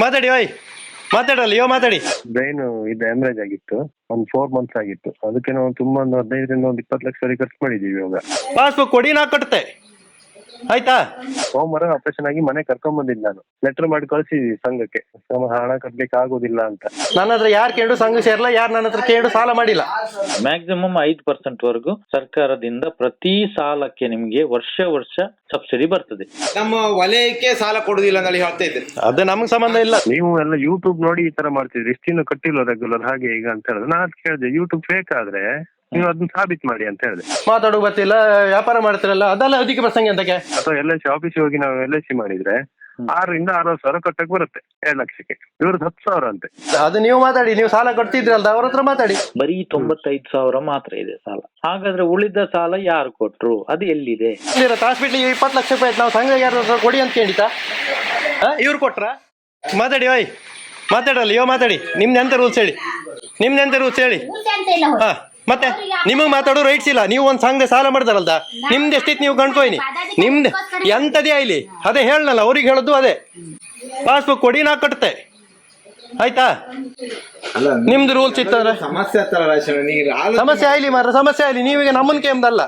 ಮಾತಾಡಿ ಓಯ್. ಮಾತಾಡಲ್ಲ ಯೋ ಮಾತಾಡಿ. ಬ್ರೈನ್ ಇದು ಹ್ಯಾಮ್ರೇಜ್ ಆಗಿತ್ತು. ಒಂದು ಫೋರ್ ಮಂತ್ಸ್ ಆಗಿತ್ತು. ಅದಕ್ಕೆ ನಾವು ತುಂಬಾ ಒಂದು ಹದಿನೈದರಿಂದ ಒಂದು ಇಪ್ಪತ್ತು ಲಕ್ಷ ಖರ್ಚು ಮಾಡಿದೀವಿ ಇವಾಗ. ಪಾಸ್ಬುಕ್ ಕೊಡಿ ನಾ ಕಟ್ಟುತ್ತೆ ಆಯ್ತಾ? ಸೋಮವಾರ ಆಪರೇಷನ್ ಆಗಿ ಮನೆ ಕರ್ಕೊಂಡ್ ಬಂದಿದ್ ನಾನು. ಲೆಟರ್ ಮಾಡಿ ಕಳ್ಸಿದೀವಿ ಸಂಘಕ್ಕೆ. ಸಮ ಹಣ ಕಟ್ಲಿಕ್ಕೆ ಆಗೋದಿಲ್ಲ ಅಂತ. ನನ್ನ ಹತ್ರ ಯಾರು ಕೇಳು ಸಂಘ ಸೇರಲ್ಲ ಯಾರು ನನ್ನ ಹತ್ರ ಕೇಳು ಸಾಲ ಮಾಡಿಲ್ಲ. ಮ್ಯಾಕ್ಸಿಮಮ್ ಐದ್ ಪರ್ಸೆಂಟ್ ವರೆಗೂ ಸರ್ಕಾರದಿಂದ ಪ್ರತಿ ಸಾಲಕ್ಕೆ ನಿಮ್ಗೆ ವರ್ಷ ವರ್ಷ ಸಬ್ಸಿಡಿ ಬರ್ತದೆ. ನಮ್ಮ ವಲಯಕ್ಕೆ ಸಾಲ ಕೊಡುದಿಲ್ಲ ಅಂತ ಹೇಳಿ ಹೇಳ್ತಾ ಇದ್ರಿ ಅದು ನಮ್ಗೆ ಸಂಬಂಧ ಇಲ್ಲ. ನೀವು ಎಲ್ಲ ಯೂಟ್ಯೂಬ್ ನೋಡಿ ಈ ತರ ಮಾಡ್ತಿದ್ರಿ ಇಷ್ಟಿನ್ನು ಕಟ್ಟಿಲ್ಲ ರೆಗ್ಯುಲರ್ ಹಾಗೆ ಈಗ ಅಂತ ಹೇಳಿದ್ರೆ ನಾನು ಅದ್ ಕೇಳಿದೆ ಯೂಟ್ಯೂಬ್ ಫೇಕ್ ಆದ್ರೆ ನೀವು ಅದನ್ನ ಸಾಬೀತ್ ಮಾಡಿ ಅಂತ ಹೇಳಿದೆ. ಮಾತಾಡೋ ಗೊತ್ತಿಲ್ಲ ವ್ಯಾಪಾರ ಮಾಡ್ತಿರಲ್ಲ ಅದೆಲ್ಲ ಅದಕ್ಕೆ ಪ್ರಸಂಗ ಅಂತಕ್ಕೆ ಅಥವಾ ಎಲ್ ಐ ಸಿ ಆಫೀಸ್ ಹೋಗಿ ನಾವು ಎಲ್ ಐ ಸಿ ಮಾಡಿದ್ರೆ ಆರರಿಂದ ಅರವತ್ತು ಸಾವಿರ ಕಟ್ಟಕ್ ಬರುತ್ತೆ ಎರಡ್ ಲಕ್ಷಕ್ಕೆ. ಇವ್ರದ್ದು ಹತ್ತು ಸಾವಿರ ಅಂತೆ. ಅದು ನೀವು ಮಾತಾಡಿ ನೀವು ಸಾಲ ಕೊಡ್ತಿದ್ರಲ್ಲ ಅವ್ರ ಹತ್ರ ಮಾತಾಡಿ. ಬರೀ ತೊಂಬತ್ತೈದು ಸಾವಿರ ಮಾತ್ರ ಇದೆ ಸಾಲ. ಹಾಗಾದ್ರೆ ಉಳಿದ ಸಾಲ ಯಾರು ಕೊಟ್ರು? ಅದು ಎಲ್ಲಿದೆ? ಹಾಸ್ಪಿಟ್ಲಿಗೆ ಇಪ್ಪತ್ತು ಲಕ್ಷ ರೂಪಾಯಿ ಆಯ್ತು ನಾವು ಸಂಘ ಯಾರು ಹತ್ರ ಕೊಡಿ ಅಂತ ಕೇಳಿತಾ ಇವ್ರು ಕೊಟ್ರ? ಮಾತಾಡಿ ಓಯ್. ಮಾತಾಡಲ್ಲ ಯೋ ಮಾತಾಡಿ. ನಿಮ್ದು ಎಂತ ರೂಲ್ಸ್ ಹೇಳಿ? ನಿಮ್ದು ಎಂತ ರೂಲ್ಸ್ ಹೇಳಿ? ಊಟ ಅಂತ ಇಲ್ಲ ಹಾ. ಮತ್ತೆ ನಿಮಗೆ ಮಾತಾಡೋ ರೈಟ್ಸ್ ಇಲ್ಲ. ನೀವು ಒಂದು ಸಂಘ ಸಾಲ ಮಾಡ್ತಾರಲ್ದ ನಿಮ್ದು ಎಷ್ಟಿತ್ತು ನೀವು ಕಂಡ್ಕೊಯ್ನಿ ನಿಮ್ದು ಎಂತದೇ ಆಯ್ಲಿ ಅದೇ ಹೇಳಲ್ಲ ಅವ್ರಿಗೆ ಹೇಳೋದು ಅದೇ. ಪಾಸ್ಬುಕ್ ಕೊಡಿ ನಾ ಕಟ್ಟುತ್ತೆ ಆಯ್ತಾ? ನಿಮ್ದು ರೂಲ್ಸ್ ಇತ್ತಂದ್ರೆ ಸಮಸ್ಯೆ ಸಮಸ್ಯೆ ಆಯ್ಲಿ ಮಾರ ಸಮಸ್ಯೆ ಆಯ್ಲಿ ನೀವೀಗ ನಮ್ಮನ್ ಕೇಮ್ದಲ್ಲ?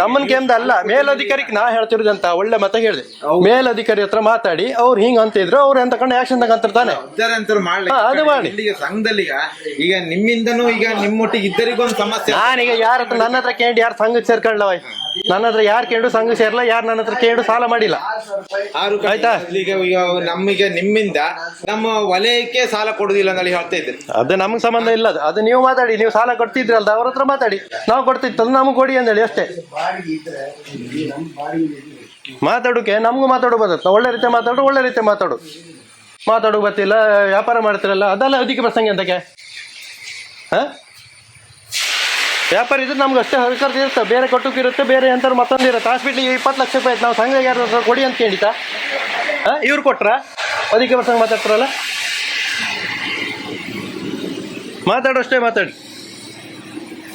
ನಮ್ಮನ್ ಕೇಮ್ದಲ್ಲ. ಮೇಲಧಿಕಾರಿಗೆ ನಾ ಹೇಳ್ತಿರೋದಂತ ಒಳ್ಳೆ ಮತ ಹೇಳಿದೆ. ಮೇಲಧಿಕಾರಿ ಹತ್ರ ಮಾತಾಡಿ ಅವ್ರು ಹಿಂಗ ಅಂತಿದ್ರು ಅವ್ರು ಎಂತ ಕಂಡು ಆಕ್ಷನ್ ತಗಂತಿರ್ತಾನೆ ಅದು ಮಾಡಿ. ಸಂಘದಲ್ಲಿ ಈಗ ನಿಮ್ಮಿಂದನೂ ಈಗ ನಿಮ್ಮೊಟ್ಟಿಗೆ ಇದ್ದರಿಗೊಂದು ಸಮಸ್ಯೆ ನಾನೀಗ ಯಾರ ಹತ್ರ ನನ್ನ ಹತ್ರ ಕೇಳಿ ಯಾರು ಸಂಘಕ್ಕೆ ಸೇರ್ಕೊಳ್ಳವ ನನ್ನ ಹತ್ರ ಯಾರು ಕೇಳು ಸಂಘ ಸೇರ್ಲ ಯಾರು ನನ್ನ ಹತ್ರ ಕೇಳು ಸಾಲ ಮಾಡಿಲ್ಲ. ಆಯ್ತಾ? ಈಗ ಈಗ ನಮಗೆ ನಿಮ್ಮಿಂದ ನಮ್ಮ ವಲಯಕ್ಕೆ ಸಾಲ ಕೊಡುದಿಲ್ಲ ಅಂತ ಹೇಳಿ ಹೇಳ್ತಾ ಇದ್ದೇನೆ ಅದು ನಮ್ಗೆ ಸಂಬಂಧ ಇಲ್ಲ. ಅದು ನೀವು ಮಾತಾಡಿ, ನೀವು ಸಾಲ ಕೊಡ್ತಿದ್ರಲ್ಲ ಅವ್ರ ಹತ್ರ ಮಾತಾಡಿ. ನಾವು ಕೊಡ್ತಿತ್ತಲ್ಲ ನಮ್ಗೆ ಕೊಡಿ ಅಂತೇಳಿ ಅಷ್ಟೇ. ಮಾತಾಡೋಕೆ ನಮಗೂ ಮಾತಾಡೋ ಬರ್ತದೆ ಒಳ್ಳೆ ರೀತಿ ಮಾತಾಡು ಒಳ್ಳೆ ರೀತಿ ಮಾತಾಡು. ಮಾತಾಡೋ ಗೊತ್ತಿಲ್ಲ ವ್ಯಾಪಾರ ಮಾಡ್ತಿರಲ್ಲ, ಅದೆಲ್ಲ ಅದಕ್ಕೆ ಪ್ರಸಂಗ ಅಂತಕ್ಕೆ ಹಾ? ವ್ಯಾಪಾರ ಇದ್ರೆ ನಮ್ಗೆ ಅಷ್ಟೇ ಸರ್ಕಾರದ ಇರುತ್ತೆ. ಬೇರೆ ಕಟ್ಟುಕ್ ಇರುತ್ತೆ, ಬೇರೆ ಎಂತಾರು ಮತ್ತೊಂದು ಇರುತ್ತೆ. ಹಾಸ್ಪಿಟ್ಲಿಗೆ ಇಪ್ಪತ್ತು ಲಕ್ಷ ರೂಪಾಯಿ ಆಯ್ತು. ನಾವು ಸಂಘ ಯಾರು ಕೊಡಿ ಅಂತ ಕೇಳಿತಾ ಹಾಂ? ಇವ್ರು ಕೊಟ್ರ? ಅದಕ್ಕೆ ಪ್ರಸಂಗ ಮಾತಾಡ್ತಾರಲ್ಲ? ಮಾತಾಡು ಅಷ್ಟೇ ಮಾತಾಡಿ.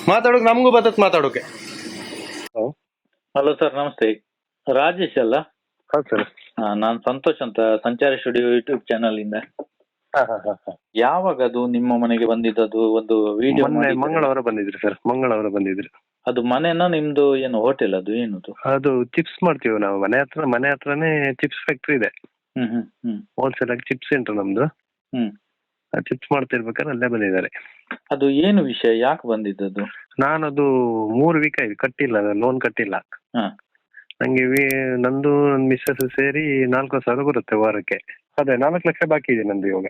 ಮಾತಾಡೋಕೆ ನಮಗೂ ಬರ್ತದೆ ಮಾತಾಡೋಕೆ. ಹಲೋ. ಸರ್ ನಮಸ್ತೆ. ರಾಜೇಶ್ ಅಲ್ಲ? ಹೌದು ಸರ್. ನಾನು ನಾನ್ ಸಂತೋಷ್ ಅಂತ ಸಂಚಾರಿ ಸ್ಟುಡಿಯೋ ಯೂಟ್ಯೂಬ್ ಚಾನಲ್ ಇಂದ. ಹಾ ಹಾ ಹಾ ಹಾ. ಯಾವಾಗ ಅದು ನಿಮ್ಮ ಮನೆಗೆ ಬಂದಿದ್ದದು ಒಂದು ವಿಡಿಯೋ ಮೊನ್ನೆ ಮಂಗಳವಾರ ಬಂದಿದ್ರು ಸರ್ ಮಂಗಳವಾರ ಬಂದಿದ್ರು. ಅದು ಮನೆನ ನಿಮ್ದು ಏನು ಹೋಟೆಲ್ ಅದು ಏನು ಅದು ಚಿಪ್ಸ್ ಮಾಡ್ತೀವಿ ನಾವು ಮನೆ ಹತ್ರ ಮನೆ ಹತ್ರನೇ ಚಿಪ್ಸ್ ಫ್ಯಾಕ್ಟ್ರಿ ಇದೆ. ಹ್ಮ್ ಹ್ಮ್ ಹ್ಮ್. ಹೋಲ್ಸೇಲ್ ಆಗಿ ಚಿಪ್ಸ್ ಸೆಂಟರ್ ನಮ್ದು. ಹ್ಮ್. ಚಿಪ್ಸ್ ಮಾಡ್ತಿರ್ಬೇಕಾದ್ರೆ ಅಲ್ಲೇ ಬಂದಿದ್ದಾರೆ. ಅದು ಏನು ವಿಷಯ? ಯಾಕೆ ಬಂದಿದ್ದದು? ನಾನು ಅದು ಮೂರು ವೀಕ್ ಆಯ್ತು ಕಟ್ಟಿಲ್ಲ ಲೋನ್ ಕಟ್ಟಿಲ್ಲ. ಹಾ. ನಂಗೆ ವಿ- ನಂದು ಮಿಸ್ಸಸ್ ಸೇರಿ ನಾಲ್ಕು ಸಾವಿರ ಬರುತ್ತೆ ವಾರಕ್ಕೆ. ಅದೇ ನಾಲ್ಕು ಲಕ್ಷ ಬಾಕಿ ಇದೆ ನಂದು ಇವಾಗ.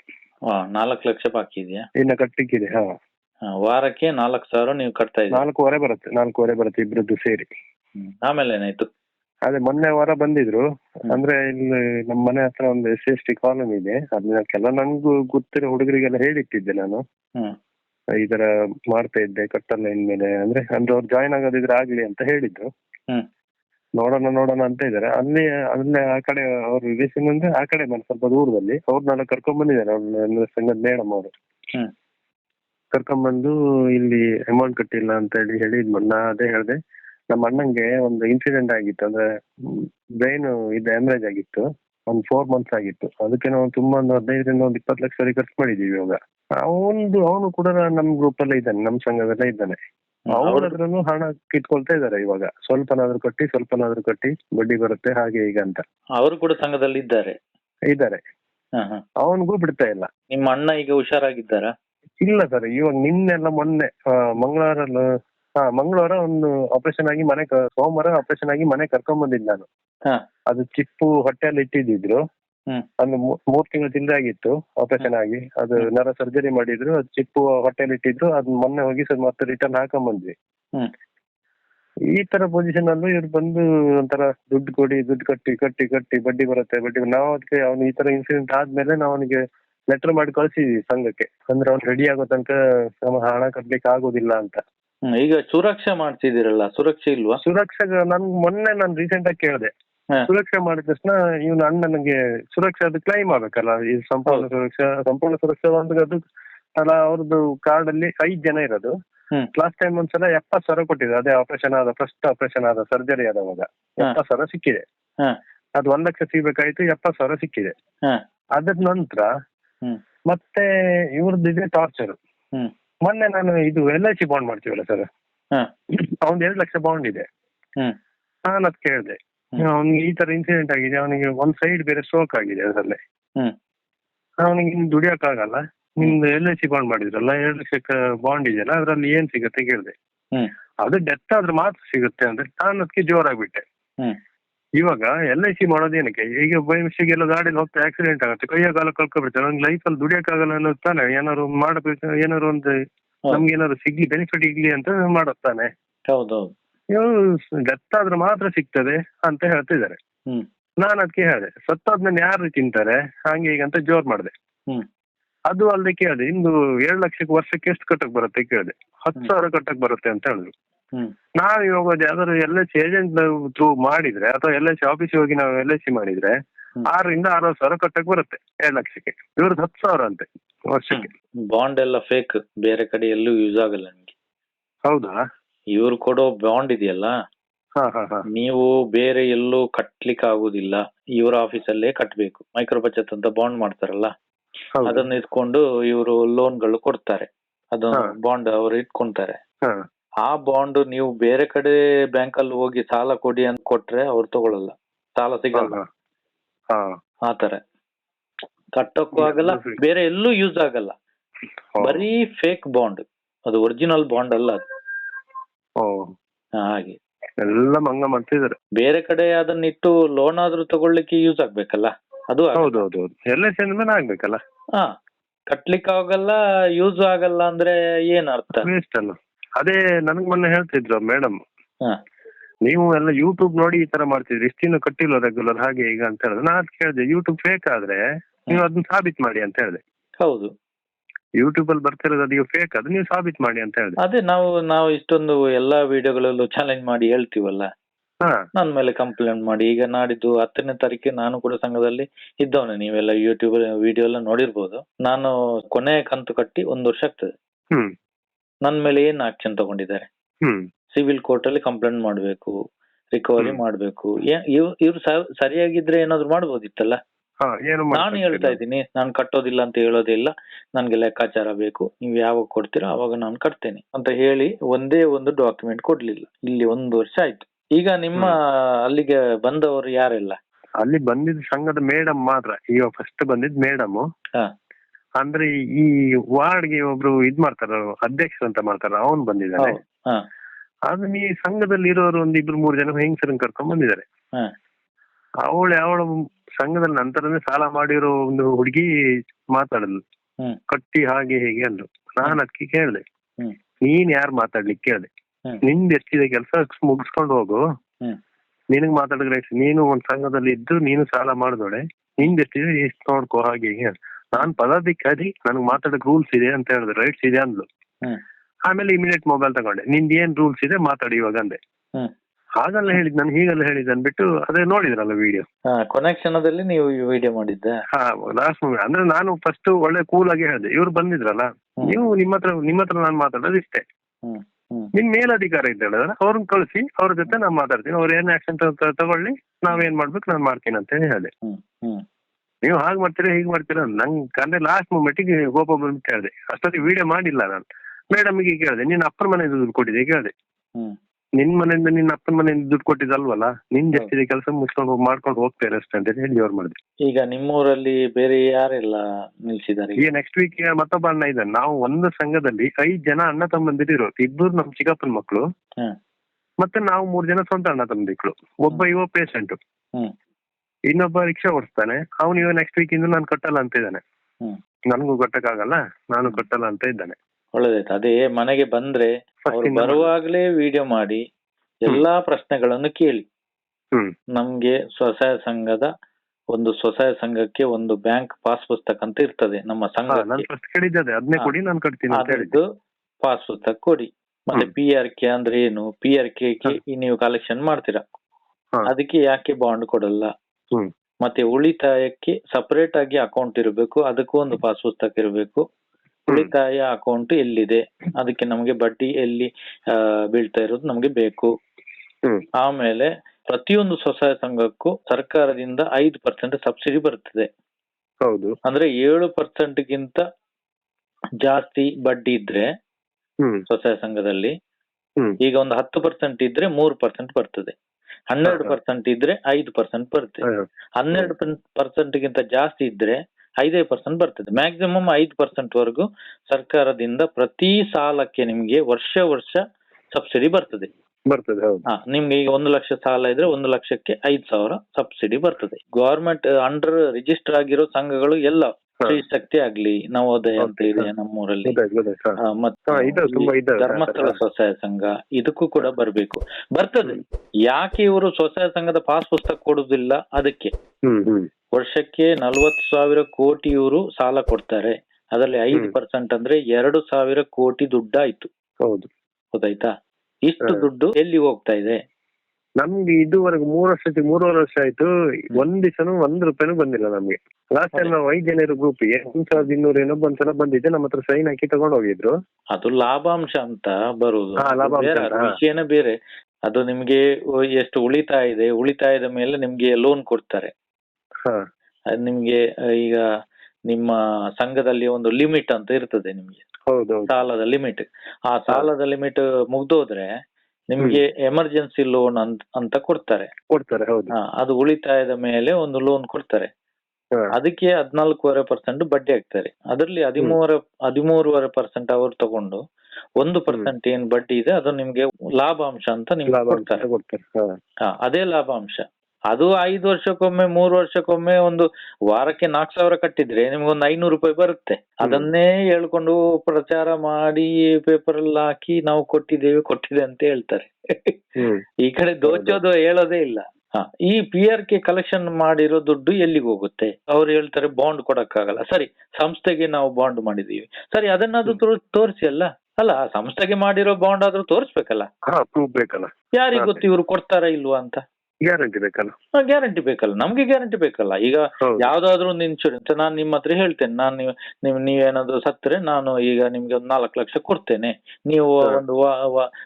ಆ, ನಾಲ್ಕು ಲಕ್ಷ ಬಾಕಿ ಇದೆಯಾ? ಇನ್ನ ಕಟ್ಟಿಕ್ಕಿದೆ ಹಾ. ಹಾ, ವಾರಕ್ಕೆ ನಾಲ್ಕು ಸಾವಿರ ನೀವು ಕಟ್ತಾ ಇದ್ದೀರಾ? ನಾಲ್ಕೂವರೆ ಬರುತ್ತೆ ನಾಲ್ಕೂವರೆ ಬರುತ್ತೆ ಇಬ್ರದ್ದು ಸೇರಿ. ಹ್ಮ್. ಆಮೇಲೆ ಏನಾಯ್ತು? ಅದೇ ಮೊನ್ನೆ ವಾರ ಬಂದಿದ್ರು. ಅಂದ್ರೆ ಇಲ್ಲಿ ನಮ್ಮ ಮನೆ ಹತ್ರ ಒಂದು ಎಸ್ ಎಸ್ ಟಿ ಕಾಲೋನಿ ಇದೆ. ಅದನ್ನೆಲ್ಲ ನಂಗೂ ಗೊತ್ತಿರೋ ಹುಡುಗರಿಗೆಲ್ಲ ಹೇಳಿಟ್ಟಿದ್ದೆ ನಾನು. ಈ ತರ ಮಾಡ್ತಾ ಇದ್ದೆ ಕಟ್ಟಲ್ಲ ಇನ್ಮೇಲೆ. ಅಂದ್ರೆ ಅಂದ್ರೆ ಅವ್ರು ಜಾಯ್ನ್ ಆಗೋದಿದ್ರೆ ಆಗ್ಲಿ ಅಂತ ಹೇಳಿದ್ರು. ನೋಡೋಣ ನೋಡೋಣ ಅಂತ ಇದಾರೆ ಅಲ್ಲಿ ಅಲ್ಲೇ ಆ ಕಡೆ ಅವ್ರ ರಿಲೇಷನ್ ಅಂದ್ರೆ ಆ ಕಡೆ ಮನೆ ಸ್ವಲ್ಪ ದೂರದಲ್ಲಿ. ಅವ್ರನ್ನೆಲ್ಲ ಕರ್ಕೊಂಡ್ ಬಂದಿದ್ದಾರೆ ಅವ್ರ ಸಂಘದ ಮೇಡಮ್ ಅವರು. ಕರ್ಕೊಂಡ್ ಬಂದು ಇಲ್ಲಿ ಅಮೌಂಟ್ ಕಟ್ಟಿಲ್ಲ ಅಂತ ಹೇಳಿ ಹೇಳಿದ್ ನಾ ಅದೇ ಹೇಳ್ದೆ. ನಮ್ಮ ಅಣ್ಣಂಗೆ ಒಂದು ಇನ್ಸಿಡೆಂಟ್ ಆಗಿತ್ತು. ಅಂದ್ರೆ ಬ್ರೈನ್ ಇದು ಹ್ಯಾಮ್ರೇಜ್ ಆಗಿತ್ತು. ಒಂದು ಫೋರ್ ಮಂತ್ಸ್ ಆಗಿತ್ತು. ಅದಕ್ಕೆ ನಾವು ತುಂಬಾ ಒಂದು ಹದಿನೈದರಿಂದ ಒಂದು ಇಪ್ಪತ್ತು ಲಕ್ಷ ವರೆಗೆ ಖರ್ಚು ಮಾಡಿದೀವಿ ಇವಾಗ. ಅವನು ಅವನು ಕೂಡ ನಮ್ ಗ್ರೂಪ್ ಅಲ್ಲೇ ಇದ್ದಾನೆ. ನಮ್ ಸಂಘದಲ್ಲೇ ಇದ್ದಾನೆ. ಅವ್ರ ಹತ್ರನು ಹಣ ಕಿತ್ಕೊಳ್ತಾ ಇದಾರೆ ಇವಾಗ. ಸ್ವಲ್ಪನಾದ್ರೂ ಕಟ್ಟಿ ಸ್ವಲ್ಪನಾದ್ರೂ ಕಟ್ಟಿ ಬಡ್ಡಿ ಬರುತ್ತೆ ಹಾಗೆ ಈಗ ಅಂತ. ಅವರು ಕೂಡ ಸಂಘದಲ್ಲಿ ಇದ್ದಾರೆ. ಇದ್ದಾರೆ. ಅವನಿಗೂ ಬಿಡ್ತಾ ಇಲ್ಲ. ನಿಮ್ಮ ಅಣ್ಣ ಈಗ ಹುಷಾರಾಗಿದ್ದಾರ? ಇಲ್ಲ ಸರ್ ಇವಾಗ ನಿನ್ನೆಲ್ಲ ಮೊನ್ನೆ ಮಂಗಳವಾರ ಹಾ ಮಂಗಳವಾರ ಒಂದು ಆಪರೇಷನ್ ಆಗಿ ಮನೆ ಸೋಮವಾರ ಆಪರೇಷನ್ ಆಗಿ ಮನೆ ಕರ್ಕೊಂಡ್ ಬಂದಿದ್ ನಾನು. ಹಾ. ಅದು ಚಿಪ್ಪು ಹೊಟ್ಟೆಯಲ್ಲಿ ಇಟ್ಟಿದ್ರು ಹ್ಮ್. ಒಂದು ಮೂ- ಮೂರ್ ತಿಂಗಳು ತಿಂದ್ರೆ ಆಗಿತ್ತು ಆಪರೇಷನ್ ಆಗಿ. ಅದು ನರ ಸರ್ಜರಿ ಮಾಡಿದ್ರು ಅದು ಚಿಪ್ಪು ಹೊಟ್ಟೆಯಲ್ಲಿ ಇಟ್ಟಿದ್ರು ಅದ್ ಮೊನ್ನೆ ಹೋಗಿ ಸರ್ ಮತ್ತೆ ರಿಟರ್ನ್ ಹಾಕೊಂಡ್ ಬಂದ್ವಿ. ಹ್ಮ್. ಈ ತರ ಪೊಸಿಷನ್ ಅಲ್ಲೂ ಇವ್ರು ಬಂದು ಒಂಥರ ದುಡ್ಡು ಕೊಡಿ ದುಡ್ಡು ಕಟ್ಟಿ ಕಟ್ಟಿ ಕಟ್ಟಿ ಬಡ್ಡಿ ಬರುತ್ತೆ ಬಡ್ಡಿ. ನಾವು ಅದಕ್ಕೆ ಅವ್ನು ಈ ತರ ಇನ್ಸಿಡೆಂಟ್ ಆದ್ಮೇಲೆ ನಾವು ಅವನಿಗೆ ಲೆಟರ್ ಮಾಡಿ ಕಳ್ಸಿದ್ವಿ ಸಂಘಕ್ಕೆ. ಅಂದ್ರೆ ಅವ್ನು ರೆಡಿ ಆಗೋ ತನಕ ನಮ್ಮ ಹಣ ಕಟ್ಲಿಕ್ಕೆ ಆಗೋದಿಲ್ಲ ಅಂತ. ಈಗ ಸುರಕ್ಷೆ ಮಾಡ್ತಿದ್ದೀರಲ್ಲ ಸುರಕ್ಷೆ ಇಲ್ವಾ? ಸುರಕ್ಷಾ ನನ್ ಮೊನ್ನೆ ನಾನು ರೀಸೆಂಟ್ ಆಗಿ ಕೇಳಿದೆ. ಸುರಕ್ಷಾ ಮಾಡಿದ ತಕ್ಷಣ ಇವನು ಅಣ್ಣನಿಗೆ ಸುರಕ್ಷಾ ಅದು ಕ್ಲೈಮ್ ಆಗ್ಬೇಕಲ್ಲ ಈ ಸಂಪೂರ್ಣ ಸುರಕ್ಷಾ ಸಂಪೂರ್ಣ ಸುರಕ್ಷಾ ಒಂದು ಅದು ಅಲ್ಲ ಅವ್ರದ್ದು ಕಾರ್ಡ್ ಅಲ್ಲಿ ಐದ್ ಜನ ಇರೋದು. ಲಾಸ್ಟ್ ಟೈಮ್ ಒಂದ್ಸಲ ಎಪ್ಪತ್ ಸಾವಿರ ಕೊಟ್ಟಿದ್ರು ಅದೇ ಆಪರೇಷನ್ ಆದ ಫಸ್ಟ್ ಆಪರೇಷನ್ ಆದ ಸರ್ಜರಿ ಆದವಾಗ. ಎಪ್ಪತ್ ಸಾವಿರ ಸಿಕ್ಕಿದೆ. ಅದು ಒಂದ್ ಲಕ್ಷ ಸಿಗ್ಬೇಕಾಯ್ತು ಎಪ್ಪತ್ ಸಾವಿರ ಸಿಕ್ಕಿದೆ. ಅದ್ರ ನಂತರ ಮತ್ತೆ ಇವ್ರದ್ದು ಇದೆ ಟಾರ್ಚರ್. ಮೊನ್ನೆ ನಾನು ಇದು ಎಲ್ ಐ ಸಿ ಬಾಂಡ್ ಮಾಡ್ತೀವಲ್ಲ ಸರ್. ಅವ್ನ್ ಎರಡು ಲಕ್ಷ ಬಾಂಡ್ ಇದೆ. ನಾನು ಅದ್ ಕೇಳಿದೆ. ಅವ್ನಿಗೆ ಈ ತರ ಇನ್ಸಿಡೆಂಟ್ ಆಗಿದೆ ಅವನಿಗೆ ಒಂದ್ ಸೈಡ್ ಬೇರೆ ಸ್ಟ್ರೋಕ್ ಆಗಿದೆ ಅದರಲ್ಲಿ. ಅವನಿಗೆ ಇನ್ನು ದುಡಿಯಕ್ಕಾಗಲ್ಲ ನಿಮ್ದು ಎಲ್ ಐ ಸಿ ಬಾಂಡ್ ಮಾಡಿದ್ರಲ್ಲ ಎರಡು ಲಕ್ಷ ಬಾಂಡ್ ಇದೆಯಲ್ಲ ಅದ್ರಲ್ಲಿ ಏನ್ ಸಿಗುತ್ತೆ ಕೇಳಿದೆ. ಅದು ಡೆತ್ ಆದ್ರೆ ಮಾತ್ರ ಸಿಗುತ್ತೆ ಅಂದ್ರೆ ನಾನು ಅದಕ್ಕೆ ಜೋರಾಗ್ಬಿಟ್ಟೆ. ಇವಾಗ ಎಲ್ ಐ ಸಿ ಮಾಡೋದೇನಕ್ಕೆ ಈಗ ಬೈ ಮಿಸ್ಟೇಕ್ ಎಲ್ಲ ಗಾಡಿಲಿ ಹೋಗ್ತಾ ಆಕ್ಸಿಡೆಂಟ್ ಆಗುತ್ತೆ. ಕೈಯ ಕಾಲ ಕಳ್ಕೊಬಿಡ್ತಾರೆ ಲೈಫ್ ಅಲ್ಲಿ ದುಡಿಯಕ್ಕಾಗಲ್ಲ ಅನ್ನೋದು ತಾನೆ? ಏನಾದ್ರು ಮಾಡಬೇಕು ಏನಾದ್ರು ಒಂದು ನಮ್ಗೆ ಏನಾದ್ರು ಸಿಗ್ಲಿ ಬೆನಿಫಿಟ್ ಇಗ್ಲಿ ಅಂತ ಮಾಡುತ್ತಾನೆ ಹೌದೌದು. ಡೆತ್ ಆದ್ರೆ ಮಾತ್ರ ಸಿಗ್ತದೆ ಅಂತ ಹೇಳ್ತಿದ್ದಾರೆ. ನಾನ್ ಅದಕ್ಕೆ ಹೇಳಿದೆ. ಸತ್ತಾದ್ಮೇಲೆ ಯಾರು ತಿಂತಾರೆ? ಹಂಗೆ ಈಗ ಅಂತ ಜೋರ್ ಮಾಡಿದೆ. ಅದು ಅಲ್ಲದೆ ಕೇಳಿದೆ ಇಂದು ಏಳು ಲಕ್ಷಕ್ಕೆ ವರ್ಷಕ್ಕೆ ಎಷ್ಟು ಕಟ್ಟಕ್ ಬರುತ್ತೆ ಕೇಳಿದೆ? ಹತ್ತು. ಸಾವಿರ ಕಟ್ಟಕ್ ಬರುತ್ತೆ ಅಂತ ಹೇಳಿದ್ರು. ನಾವು ಇವಾಗ ಯಾವ್ದಾದ್ರು L I C agent through ಮಾಡಿದ್ರೆ ಅಥವಾ ಎಲ್ ಐ ಸಿ ಆಫೀಸಿಗೆ ಹೋಗಿ ನಾವು ಎಲ್ ಸಿ ಮಾಡಿದ್ರೆ. ಆರರಿಂದ ಅರವತ್ ಸಾವಿರ ಕಟ್ಟಕ್ ಬರುತ್ತೆ ಎರಡ್ ಲಕ್ಷಕ್ಕೆ. ಇವ್ರದ್ದು ಹತ್ತು ಸಾವಿರ ಅಂತೆ ವರ್ಷಕ್ಕೆ. ಬಾಂಡ್ ಎಲ್ಲ ಫೇಕ್ ಬೇರೆ ಕಡೆ ಎಲ್ಲೂ ಯೂಸ್ ಆಗಲ್ಲ ನಿಮ್ಗೆ. ಹೌದಾ? ಇವ್ರು ಕೊಡೋ ಬಾಂಡ್ ಇದೆಯಲ್ಲ? ನೀವು ಬೇರೆ ಎಲ್ಲೂ ಕಟ್ಲಿಕ್ಕೆ ಆಗುದಿಲ್ಲ. ಇವ್ರ ಆಫೀಸಲ್ಲೇ ಕಟ್ಬೇಕು. ಮೈಕ್ರೋ ಬಚತ್ ಅಂತ ಬಾಂಡ್ ಮಾಡ್ತಾರಲ್ಲ? ಅದನ್ನ ಇಟ್ಕೊಂಡು ಇವರು ಲೋನ್ಗಳು ಕೊಡ್ತಾರೆ. ಅದನ್ನ ಬಾಂಡ್ ಅವರು ಇಟ್ಕೊಂತಾರೆ. ಆ ಬಾಂಡ್ ನೀವು ಬೇರೆ ಕಡೆ ಬ್ಯಾಂಕ್ ಅಲ್ಲಿ ಹೋಗಿ ಸಾಲ ಕೊಡಿ ಅಂತ ಕೊಟ್ರೆ ಅವ್ರು ತಗೊಳಲ್ಲ. ಸಾಲ ಸಿಗಲ್ಲ. ಆತರ ಕಟ್ಟಕ್ಕೂ ಆಗಲ್ಲ ಬೇರೆ ಎಲ್ಲೂ ಯೂಸ್ ಆಗಲ್ಲ. ಬರೀ ಫೇಕ್ ಬಾಂಡ್ ಅದು ಒರಿಜಿನಲ್ ಬಾಂಡ್ ಅಲ್ಲ ಅದು. ಹಾಗೆ. ಎಲ್ಲ ಮಂಗ ಮಾಡ್ತಿದ್ದಾರೆ ಬೇರೆ ಕಡೆ ಅದನ್ನ ಇಟ್ಟು ಲೋನ್ ಆದ್ರೂ ತಗೊಳ್ಳಿಕ್ಕೆ ಯೂಸ್ ಆಗ್ಬೇಕಲ್ಲ? ಅದು ಆಗಲ್ಲ. ಹೌದು ಹೌದು ಹೌದು ಎಲ್ ಐ ಸಿ ಆಗ್ಬೇಕಲ್ಲ? ಹಾ. ಕಟ್ಲಿಕ್ಕೆ ಆಗಲ್ಲ ಯೂಸ್ ಆಗಲ್ಲ ಅಂದ್ರೆ ಏನ್ ಅರ್ಥ? ವೇಸ್ಟ್ ಅಲ್ಲ. ಅದೇ ನನಗ್ ಮೊನ್ನೆ ಹೇಳ್ತಿದ್ರು ಮೇಡಮ್ ಹಾ. ನೀವು ಎಲ್ಲ ಯೂಟ್ಯೂಬ್ ನೋಡಿ ಈ ತರ ಮಾಡ್ತಿದ್ರಿ ಇಷ್ಟಿನ್ನು ಕಟ್ಟಿಲ್ಲ ರೆಗ್ಯುಲರ್ ಹಾಗೆ ಈಗ ಅಂತ ಹೇಳಿದ್ರೆ. ನಾನು ಕೇಳಿದೆ ಯೂಟ್ಯೂಬ್ ಫೇಕ್ ಆದ್ರೆ ನೀವು ಅದನ್ನ ಸಾಬೀತ್ ಮಾಡಿ ಅಂತ ಹೇಳಿದೆ. ಹೌದು. ಯೂಟ್ಯೂಬ್ ಅಲ್ಲಿ ಬರ್ತಿರೋದು ಅದೀಗ ಫೇಕ್ ಅದು ನೀವು ಸಾಬೀತ್ ಮಾಡಿ ಅಂತ ಹೇಳಿದೆ. ಅದೇ ನಾವು ನಾವು ಇಷ್ಟೊಂದು ಎಲ್ಲಾ ವಿಡಿಯೋಗಳಲ್ಲೂ ಚಾಲೆಂಜ್ ಮಾಡಿ ಹೇಳ್ತೀವಲ್ಲ? ಹಾ. ನನ್ ಮೇಲೆ ಕಂಪ್ಲೇಂಟ್ ಮಾಡಿ ಈಗ ನಾಡಿದ್ದು ಹತ್ತನೇ ತಾರೀಕಿಗೆ ನಾನು ಕೂಡ ಸಂಘದಲ್ಲಿ ಇದ್ದವನು. ನೀವೆಲ್ಲ ಯೂಟ್ಯೂಬ್ ವಿಡಿಯೋ ಎಲ್ಲ ನೋಡಿರ್ಬೋದು. ನಾನು ಕೊನೆ ಕಂತು ಕಟ್ಟಿ ಒಂದು ವರ್ಷ ಆಗ್ತದೆ. ಹ್ಮ್. ನನ್ ಮೇಲೆ ಏನ್ ಆಕ್ಷನ್ ತಗೊಂಡಿದ್ದಾರೆ? ಸಿವಿಲ್ ಕೋರ್ಟ್ ಅಲ್ಲಿ ಕಂಪ್ಲೇಂಟ್ ಮಾಡ್ಬೇಕು ರಿಕವರಿ ಮಾಡಬೇಕು. ಇವ್ರು ಸರಿಯಾಗಿದ್ರೆ ಏನಾದ್ರು ಮಾಡಬಹುದಿತ್ತಲ್ಲ ನಾನು ಹೇಳ್ತಾ? ಇದ್ದೀನಿ ನಾನು ಕಟ್ಟೋದಿಲ್ಲ ಅಂತ ಹೇಳೋದಿಲ್ಲ ನನ್ಗೆ ಲೆಕ್ಕಾಚಾರ ಬೇಕು ನೀವು ಯಾವಾಗ ಕೊಡ್ತೀರೋ ಅವಾಗ ನಾನು ಕಟ್ತೇನೆ ಅಂತ ಹೇಳಿ ಒಂದೇ ಒಂದು ಡಾಕ್ಯುಮೆಂಟ್ ಕೊಡ್ಲಿಲ್ಲ. ಇಲ್ಲಿ ಒಂದು ವರ್ಷ ಆಯ್ತು. ಈಗ ನಿಮ್ಮ ಅಲ್ಲಿಗೆ ಬಂದವರು ಯಾರೆಲ್ಲ? ಅಲ್ಲಿ ಬಂದಿದ್ದ ಸಂಘದ ಮೇಡಮ್ ಮಾತ್ರ. ಈಗ ಫಸ್ಟ್ ಬಂದಿದ್ ಮೇಡಮ್. ಹಾ. ಅಂದ್ರೆ ಈ ವಾರ್ಡ್ಗೆ ಒಬ್ರು ಇದ್ ಮಾಡ್ತಾರ ಅಧ್ಯಕ್ಷ ಅಂತ ಮಾಡ್ತಾರ ಅವನು ಬಂದಿದ್ದಾನೆ ಹೌದು. ನೀ ಅದನ್ನ ಈ ಸಂಘದಲ್ಲಿ ಇರೋರು ಒಂದ್ ಇಬ್ರು ಮೂರು ಜನ ಹೆಂಗಸರನ್ನ ಕರ್ಕೊಂಡ್ ಬಂದಿದ್ದಾರೆ ಹಾ. ಅವಳೆ ಅವಳ ಸಂಘದಲ್ಲಿ ನಂತರನೇ ಸಾಲ ಮಾಡಿರೋ ಒಂದು ಹುಡುಗಿ ಮಾತಾಡಲು ಹ್ಮ್. ಕಟ್ಟಿ ಹಾಗೆ ಹೇಗೆ ಅಂದ್ರು ನಾನ್ ಅದಕ್ಕೆ ಕೇಳ್ದೆ ಹ್ಮ್. ನೀನ್ ಯಾರು ಮಾತಾಡ್ಲಿಕ್ಕೆ ಕೇಳ್ದೆ ಹ್ಮ್. ನಿಂದ್ ಎಷ್ಟಿದೆ ಕೆಲಸ ಮುಗಿಸ್ಕೊಂಡು ಹೋಗು ಹ್ಮ್. ನಿನಗ್ ಮಾತಾಡಿದ್ರೆ? ನೀನು ಒಂದ್ ಸಂಘದಲ್ಲಿ ಇದ್ದು ನೀನು ಸಾಲ ಮಾಡಿದೋಳೆ ನಿಂದ್ ಎಷ್ಟಿದೆ ಎಷ್ಟು ನೋಡ್ಕೋ ಹಾಗೆ ಹೀಗೆ ಅಂತ. ನಾನ್ ಪದಾಧಿಕಾರಿ ನನಗೆ ಮಾತಾಡಕ್ ರೂಲ್ಸ್ ಇದೆ ಅಂತ ಹೇಳಿದ್ರೆ ರೈಟ್ಸ್ ಇದೆ ಅಂದ್ಲು. ಆಮೇಲೆ ಇಮಿಡಿಯೇಟ್ ಮೊಬೈಲ್ ತಗೊಂಡೆ. ನಿಂದ ಏನ್ ರೂಲ್ಸ್ ಇದೆ ಮಾತಾಡಿ ಇವಾಗ ಅಂದೆ. ಹಾಗೆಲ್ಲ ಹೇಳಿದ್ ನಾನು ಹೀಗೆಲ್ಲ ಹೇಳಿದ್ ಅಂದ್ಬಿಟ್ಟು ಅದೇ ನೋಡಿದ್ರಲ್ಲ ವಿಡಿಯೋ ಕೊನೆಕ್ಷನ್ ಕೊನೆ ಕ್ಷಣದಲ್ಲಿ ನೀವು ವಿಡಿಯೋ ಮಾಡಿದ್ದೆ. ಹಾ ಲಾಸ್ಟ್ ಮೂವಿ ಅಂದ್ರೆ ನಾನು ಫಸ್ಟ್ ಒಳ್ಳೆ ಕೂಲ್ ಆಗಿ ಹೇಳಿದೆ. ಇವ್ರು ಬಂದಿದ್ರಲ್ಲ. ನೀವು ನಿಮ್ಮ ಹತ್ರ ನಿಮ್ಮ ಹತ್ರ ನಾನು ಮಾತಾಡೋದು ಇಷ್ಟೇ. ನಿನ್ ಮೇಲಧಿಕಾರ ಇದ್ದ ಹೇಳಿದ್ರೆ ಅವ್ರನ್ನ ಕಳಿಸಿ ಅವ್ರ ಜೊತೆ ನಾನು ಮಾತಾಡ್ತೀನಿ. ಅವ್ರ ಏನ್ ಆಕ್ಷನ್ ತಗೊಳ್ಳಿ ನಾವೇನ್ ಮಾಡ್ಬೇಕು ನಾನು ಮಾಡ್ತೀನಿ ಅಂತ ಹೇಳಿ ಹೇಳಿದೆ. ನೀವು ಹಾಗೆ ಮಾಡ್ತೀರಾ ಹೀಗೆ ಮಾಡ್ತೀರಾ ನಂಗೆ ಕಂದ್ರೆ ಲಾಸ್ಟ್ ಮೂಮೆಂಟಿಗೆ ಗೋಪ ಬಂದ್ಬಿಟ್ಟು ಹೇಳಿದೆ. ಅಷ್ಟೊತ್ತಿಗೆ ವಿಡಿಯೋ ಮಾಡಿಲ್ಲ ನಾನು. ಮೇಡಮ್ಗೆ ಕೇಳಿದೆ ನಿನ್ನ ಅಪ್ಪನ ಮನೆಯಿಂದ ದುಡ್ಡು ಕೊಟ್ಟಿದೆ ಕೇಳಿದೆ. ನಿನ್ ಮನೆಯಿಂದ ನಿನ್ನ ಅಪ್ಪನ ಮನೆಯಿಂದ ದುಡ್ಡು ಕೊಟ್ಟಿದ್ದಲ್ವಲ್ಲ? ನಿನ್. ಜೊತೆ ಕೆಲಸ ಮುಚ್ಕೊಂಡು ಹೋಗಿ ಮಾಡ್ಕೊಂಡು ಹೋಗ್ತಾರೆ ಅಷ್ಟೇ ಅಂತ ಹೇಳಿ ಜೋರ್ ಮಾಡಿದೆ ಈಗ ನಿಮ್ಮೂರಲ್ಲಿ ಬೇರೆ ಯಾರೆಲ್ಲ ನಿಲ್ಸಿದ್ದಾರೆ ಈಗ? ನೆಕ್ಸ್ಟ್ ವೀಕ್ ಮತ್ತೊಬ್ಬ ಅಣ್ಣ ಇದ್ದಾನೆ. ನಾವು ಒಂದು ಸಂಘದಲ್ಲಿ ಐದ್ ಜನ ಅಣ್ಣ ತಮ್ಮಂದಿರು ಇಬ್ಬರು ನಮ್ ಚಿಕ್ಕಪ್ಪನ ಮಕ್ಕಳು. ಮತ್ತೆ ನಾವು ಮೂರ್ ಜನ ಸ್ವಂತ ಅಣ್ಣ ತಮ್ಮದಿಕ್ಳು ಒಬ್ಬ ಇವ ಪೇಷಂಟ್. ಇನ್ನೊಬ್ಬ ರಿಕ್ಷಾ ಓಡಿಸ್ತಾನೆ. ಅವನು ಇವ ನೆಕ್ಸ್ಟ್ ವೀಕ್ ಇಂದ ನಾನು ಕಟ್ಟಲ್ಲ ಅಂತ ಇದ್ದಾನೆ. ನನ್ಗೂ ಕಟ್ಟಕ್ಕಾಗಲ್ಲ ನಾನು ಕಟ್ಟಲ್ಲ ಅಂತ ಇದ್ದಾನೆ. ಒಳ್ಳೇದಾಯ್ತು. ಅದೇ ಮನೆಗೆ ಬಂದ್ರೆ ಬರುವಾಗಲೇ ಅವ್ರು ಬರುವಾಗ್ಲೇ ವಿಡಿಯೋ ಮಾಡಿ ಎಲ್ಲಾ ಪ್ರಶ್ನೆಗಳನ್ನು ಕೇಳಿ. ನಮ್ಗೆ ಸ್ವಸಹಾಯ ಸಂಘದ ಒಂದು ಸ್ವಸಹಾಯ ಸಂಘಕ್ಕೆ ಒಂದು ಬ್ಯಾಂಕ್ ಪಾಸ್ ಪುಸ್ತಕ ಅಂತ ಇರ್ತದೆ ನಮ್ಮ ಸಂಘ ಪಾಸ್ ಪುಸ್ತಕ ಕೊಡಿ. ಮತ್ತೆ. ಪಿ ಆರ್ ಕೆ ಅಂದ್ರೆ ಏನು? ಪಿ ಆರ್ ಕೆ ನೀವು ಕಲೆಕ್ಷನ್ ಮಾಡ್ತೀರಾ? ಅದಕ್ಕೆ ಯಾಕೆ ಬಾಂಡ್ ಕೊಡಲ್ಲ? ಹ್ಮ್. ಮತ್ತೆ ಉಳಿತಾಯಕ್ಕೆ ಸಪರೇಟ್ ಆಗಿ ಅಕೌಂಟ್ ಇರಬೇಕು. ಅದಕ್ಕೂ ಒಂದು ಪಾಸ್ ಪುಸ್ತಕ ಇರಬೇಕು ಉಳಿತಾಯ ಅಕೌಂಟ್ ಎಲ್ಲಿದೆ? ಅದಕ್ಕೆ ನಮಗೆ ಬಡ್ಡಿ ಎಲ್ಲಿ ಬೀಳ್ತಾ ಇರೋದು ನಮಗೆ ಬೇಕು. ಆಮೇಲೆ ಪ್ರತಿಯೊಂದು ಸ್ವಸಹಾಯ ಸಂಘಕ್ಕೂ ಸರ್ಕಾರದಿಂದ ಐದು ಪರ್ಸೆಂಟ್ ಸಬ್ಸಿಡಿ ಬರ್ತದೆ. ಹೌದು. ಅಂದ್ರೆ ಏಳು ಪರ್ಸೆಂಟ್ ಗಿಂತ ಜಾಸ್ತಿ ಬಡ್ಡಿ ಇದ್ರೆ ಸ್ವಸಹಾಯ ಸಂಘದಲ್ಲಿ ಈಗ ಒಂದು ಹತ್ತು ಪರ್ಸೆಂಟ್ ಇದ್ರೆ ಮೂರು ಪರ್ಸೆಂಟ್ ಬರ್ತದೆ. ಹನ್ನೆರಡು. ಪರ್ಸೆಂಟ್ ಇದ್ರೆ ಐದು ಪರ್ಸೆಂಟ್ ಬರುತ್ತೆ ಹನ್ನೆರಡು ಪರ್ಸೆಂಟ್ ಗಿಂತ ಜಾಸ್ತಿ ಇದ್ರೆ ಐದೇ ಪರ್ಸೆಂಟ್ ಬರ್ತದೆ. ಮ್ಯಾಕ್ಸಿಮಮ್ ಐದು ಪರ್ಸೆಂಟ್ ವರೆಗೂ ಸರ್ಕಾರದಿಂದ ಪ್ರತಿ ಸಾಲಕ್ಕೆ ನಿಮ್ಗೆ ವರ್ಷ ವರ್ಷ ಸಬ್ಸಿಡಿ ಬರ್ತದೆ. ಬರ್ತದೆ ಹಾ ನಿಮ್ಗೆ ಈಗ ಒಂದು ಲಕ್ಷ ಸಾಲ ಇದ್ರೆ ಒಂದು ಲಕ್ಷಕ್ಕೆ ಐದು ಸಾವಿರ ಸಬ್ಸಿಡಿ ಬರ್ತದೆ. ಗವರ್ಮೆಂಟ್ ಅಂಡರ್ ರಿಜಿಸ್ಟರ್ ಆಗಿರೋ ಸಂಘಗಳು ಎಲ್ಲ. ಶ್ರೀ ಶಕ್ತಿ ಆಗ್ಲಿ ನವೋದಯ ಅಂತ ಇದೆ. ನಮ್ಮೂರಲ್ಲಿ ಮತ್ತೆ ಧರ್ಮಸ್ಥಳ ಸ್ವಸಹಾಯ ಸಂಘ ಇದಕ್ಕೂ ಕೂಡ ಬರ್ಬೇಕು. ಬರ್ತದೆ. ಯಾಕೆ ಇವರು ಸ್ವಸಹಾಯ ಸಂಘದ ಪಾಸ್ ಪುಸ್ತಕ ಕೊಡುದಿಲ್ಲ? ಅದಕ್ಕೆ. ವರ್ಷಕ್ಕೆ ನಲವತ್ತು ಸಾವಿರ ಕೋಟಿ ಇವರು ಸಾಲ ಕೊಡ್ತಾರೆ. ಅದರಲ್ಲಿ ಐದು. ಪರ್ಸೆಂಟ್ ಅಂದ್ರೆ ಎರಡು ಸಾವಿರ ಕೋಟಿ ದುಡ್ಡಾಯ್ತು. ಹೌದು. ಗೊತ್ತಾಯ್ತಾ? ಇಷ್ಟು ದುಡ್ಡು ಎಲ್ಲಿ ಹೋಗ್ತಾ ಇದೆ? ನಮ್ಗೆ ಇದುವರೆಗೂ ಮೂರು ವರ್ಷಕ್ಕೆ ಮೂರುವರೆ ವರ್ಷ ಆಯ್ತು. ಒಂದ್ ದಿವಸನೂ ಒಂದ್ ರೂಪಾಯಿನೂ ಬಂದಿಲ್ಲ ನಮ್ಗೆ. ಲಾಸ್ಟ್ ಟೈಮ್ ನಾವು ಐದ್ ಜನ ಇರೋ ಗ್ರೂಪಿಗೆ ಒಂದ್ ಸಾವಿರದ ಇನ್ನೂರು ಏನೋ ಒಂದ್ಸಲ ಬಂದಿದ್ದೆ ನಮ್ಮ ಹತ್ರ ಸೈನ್ ಹಾಕಿ ತಗೊಂಡ್ ಹೋಗಿದ್ರು. ಅದು ಲಾಭಾಂಶ ಅಂತ ಬರುದು. ಹಾ, ಲಾಭಾಂಶ ಬೇರೆ, ಅದು ಹಾ. ವಿಷಯನೇ ಬೇರೆ. ಅದು ನಿಮ್ಗೆ ಎಷ್ಟು ಉಳಿತಾಯ ಇದೆ ಉಳಿತಾಯದ ಮೇಲೆ ನಿಮ್ಗೆ ಲೋನ್ ಕೊಡ್ತಾರೆ. ಹಾ. ಅದ್ ನಿಮ್ಗೆ ಆ, ಈಗ ನಿಮ್ಮ ಸಂಘದಲ್ಲಿ ಒಂದು ಲಿಮಿಟ್ ಅಂತ ಇರ್ತದೆ ನಿಮ್ಗೆ. ಹೌದು ಹೌದು ಸಾಲದ ಲಿಮಿಟ್ ಆ ಸಾಲದ ಲಿಮಿಟ್ ಮುಗ್ದೋದ್ರೆ ನಿಮ್ಗೆ ಎಮರ್ಜೆನ್ಸಿ ಲೋನ್ ಅಂತ ಅಂತ ಕೊಡ್ತಾರೆ. ಕೊಡ್ತಾರೆ ಹೌದು. ಹಾ, ಅದು ಉಳಿತಾಯದ ಮೇಲೆ ಒಂದು ಲೋನ್ ಕೊಡ್ತಾರೆ. ಹಾ. ಅದಕ್ಕೆ ಹದಿನಾಲ್ಕೂವರೆ ಪರ್ಸೆಂಟ್ ಬಡ್ಡಿ ಹಾಕ್ತಾರೆ. ಅದರಲ್ಲಿ ಹದಿಮೂರ ಹದಿಮೂರುವರೆ ಪರ್ಸೆಂಟ್ ಅವರು ತಗೊಂಡು ಒಂದು ಪರ್ಸೆಂಟ್ ಏನ್ ಬಡ್ಡಿ ಇದೆ ಅದು ನಿಮ್ಗೆ ಲಾಭಾಂಶ ಅಂತ ನಿಮ್ಗೆ ಕೊಡ್ತಾರೆ. ಕೊಡ್ತಾರೆ ಹಾ. ಹಾ, ಅದೇ ಲಾಭಾಂಶ. ಅದು ಐದು ವರ್ಷಕ್ಕೊಮ್ಮೆ ಮೂರು ವರ್ಷಕ್ಕೊಮ್ಮೆ ಒಂದು ವಾರಕ್ಕೆ ನಾಲ್ಕು ಸಾವಿರ ಕಟ್ಟಿದ್ರೆ ನಿಮ್ಗೊಂದು ಐನೂರು ರೂಪಾಯಿ ಬರುತ್ತೆ. ಅದನ್ನೇ ಹೇಳ್ಕೊಂಡು ಪ್ರಚಾರ ಮಾಡಿ ಪೇಪರ್ ಅಲ್ಲಿ ಹಾಕಿ ನಾವು ಕೊಟ್ಟಿದ್ದೇವೆ ಕೊಟ್ಟಿದೆ ಅಂತ ಹೇಳ್ತಾರೆ. ಈ ಕಡೆ ದೋಚೋದು ಹೇಳೋದೇ ಇಲ್ಲ. ಹಾ, ಈ ಪಿ ಆರ್ ಕೆ ಕಲೆಕ್ಷನ್ ಮಾಡಿರೋ ದುಡ್ಡು ಎಲ್ಲಿಗೆ ಹೋಗುತ್ತೆ? ಅವ್ರು ಹೇಳ್ತಾರೆ ಬಾಂಡ್ ಕೊಡಕ್ಕಾಗಲ್ಲ. ಸರಿ ಸಂಸ್ಥೆಗೆ ನಾವು ಬಾಂಡ್ ಮಾಡಿದೀವಿ ಸರಿ ಅದನ್ನಾದ್ರೂ ತೋರ್- ತೋರಿಸಿ ಅಲ್ಲ? ಅಲ್ಲ ಸಂಸ್ಥೆಗೆ ಮಾಡಿರೋ ಬಾಂಡ್ ಆದ್ರೂ ತೋರಿಸ್ಬೇಕಲ್ಲ? ಯಾರಿಗ್. ಗೊತ್ತು ಇವ್ರು ಕೊಡ್ತಾರ ಇಲ್ವಾ ಅಂತ? ಗ್ಯಾರಂಟಿ ಬೇಕಲ್ಲ. ಗ್ಯಾರಂಟಿ ಬೇಕಲ್ಲ. ನಮ್ಗೆ ಗ್ಯಾರಂಟಿ ಬೇಕಲ್ಲ. ಈಗ ಹೌದು. ಯಾವ್ದಾದ್ರು ಒಂದು ಇನ್ಶೂರೆನ್ಸ್ ನಾನು ನಿಮ್ಮ ಹತ್ರ ಹೇಳ್ತೇನೆ. ನಾನು ನೀವು ನಿಮ್ ನೀವೇನಾದ್ರು ಸತ್ತರೆ ನಾನು ಈಗ ನಿಮ್ಗೆ ಒಂದು ನಾಲ್ಕು ಲಕ್ಷ ಕೊಡ್ತೇನೆ. ನೀವು ಹಾ. ಒಂದು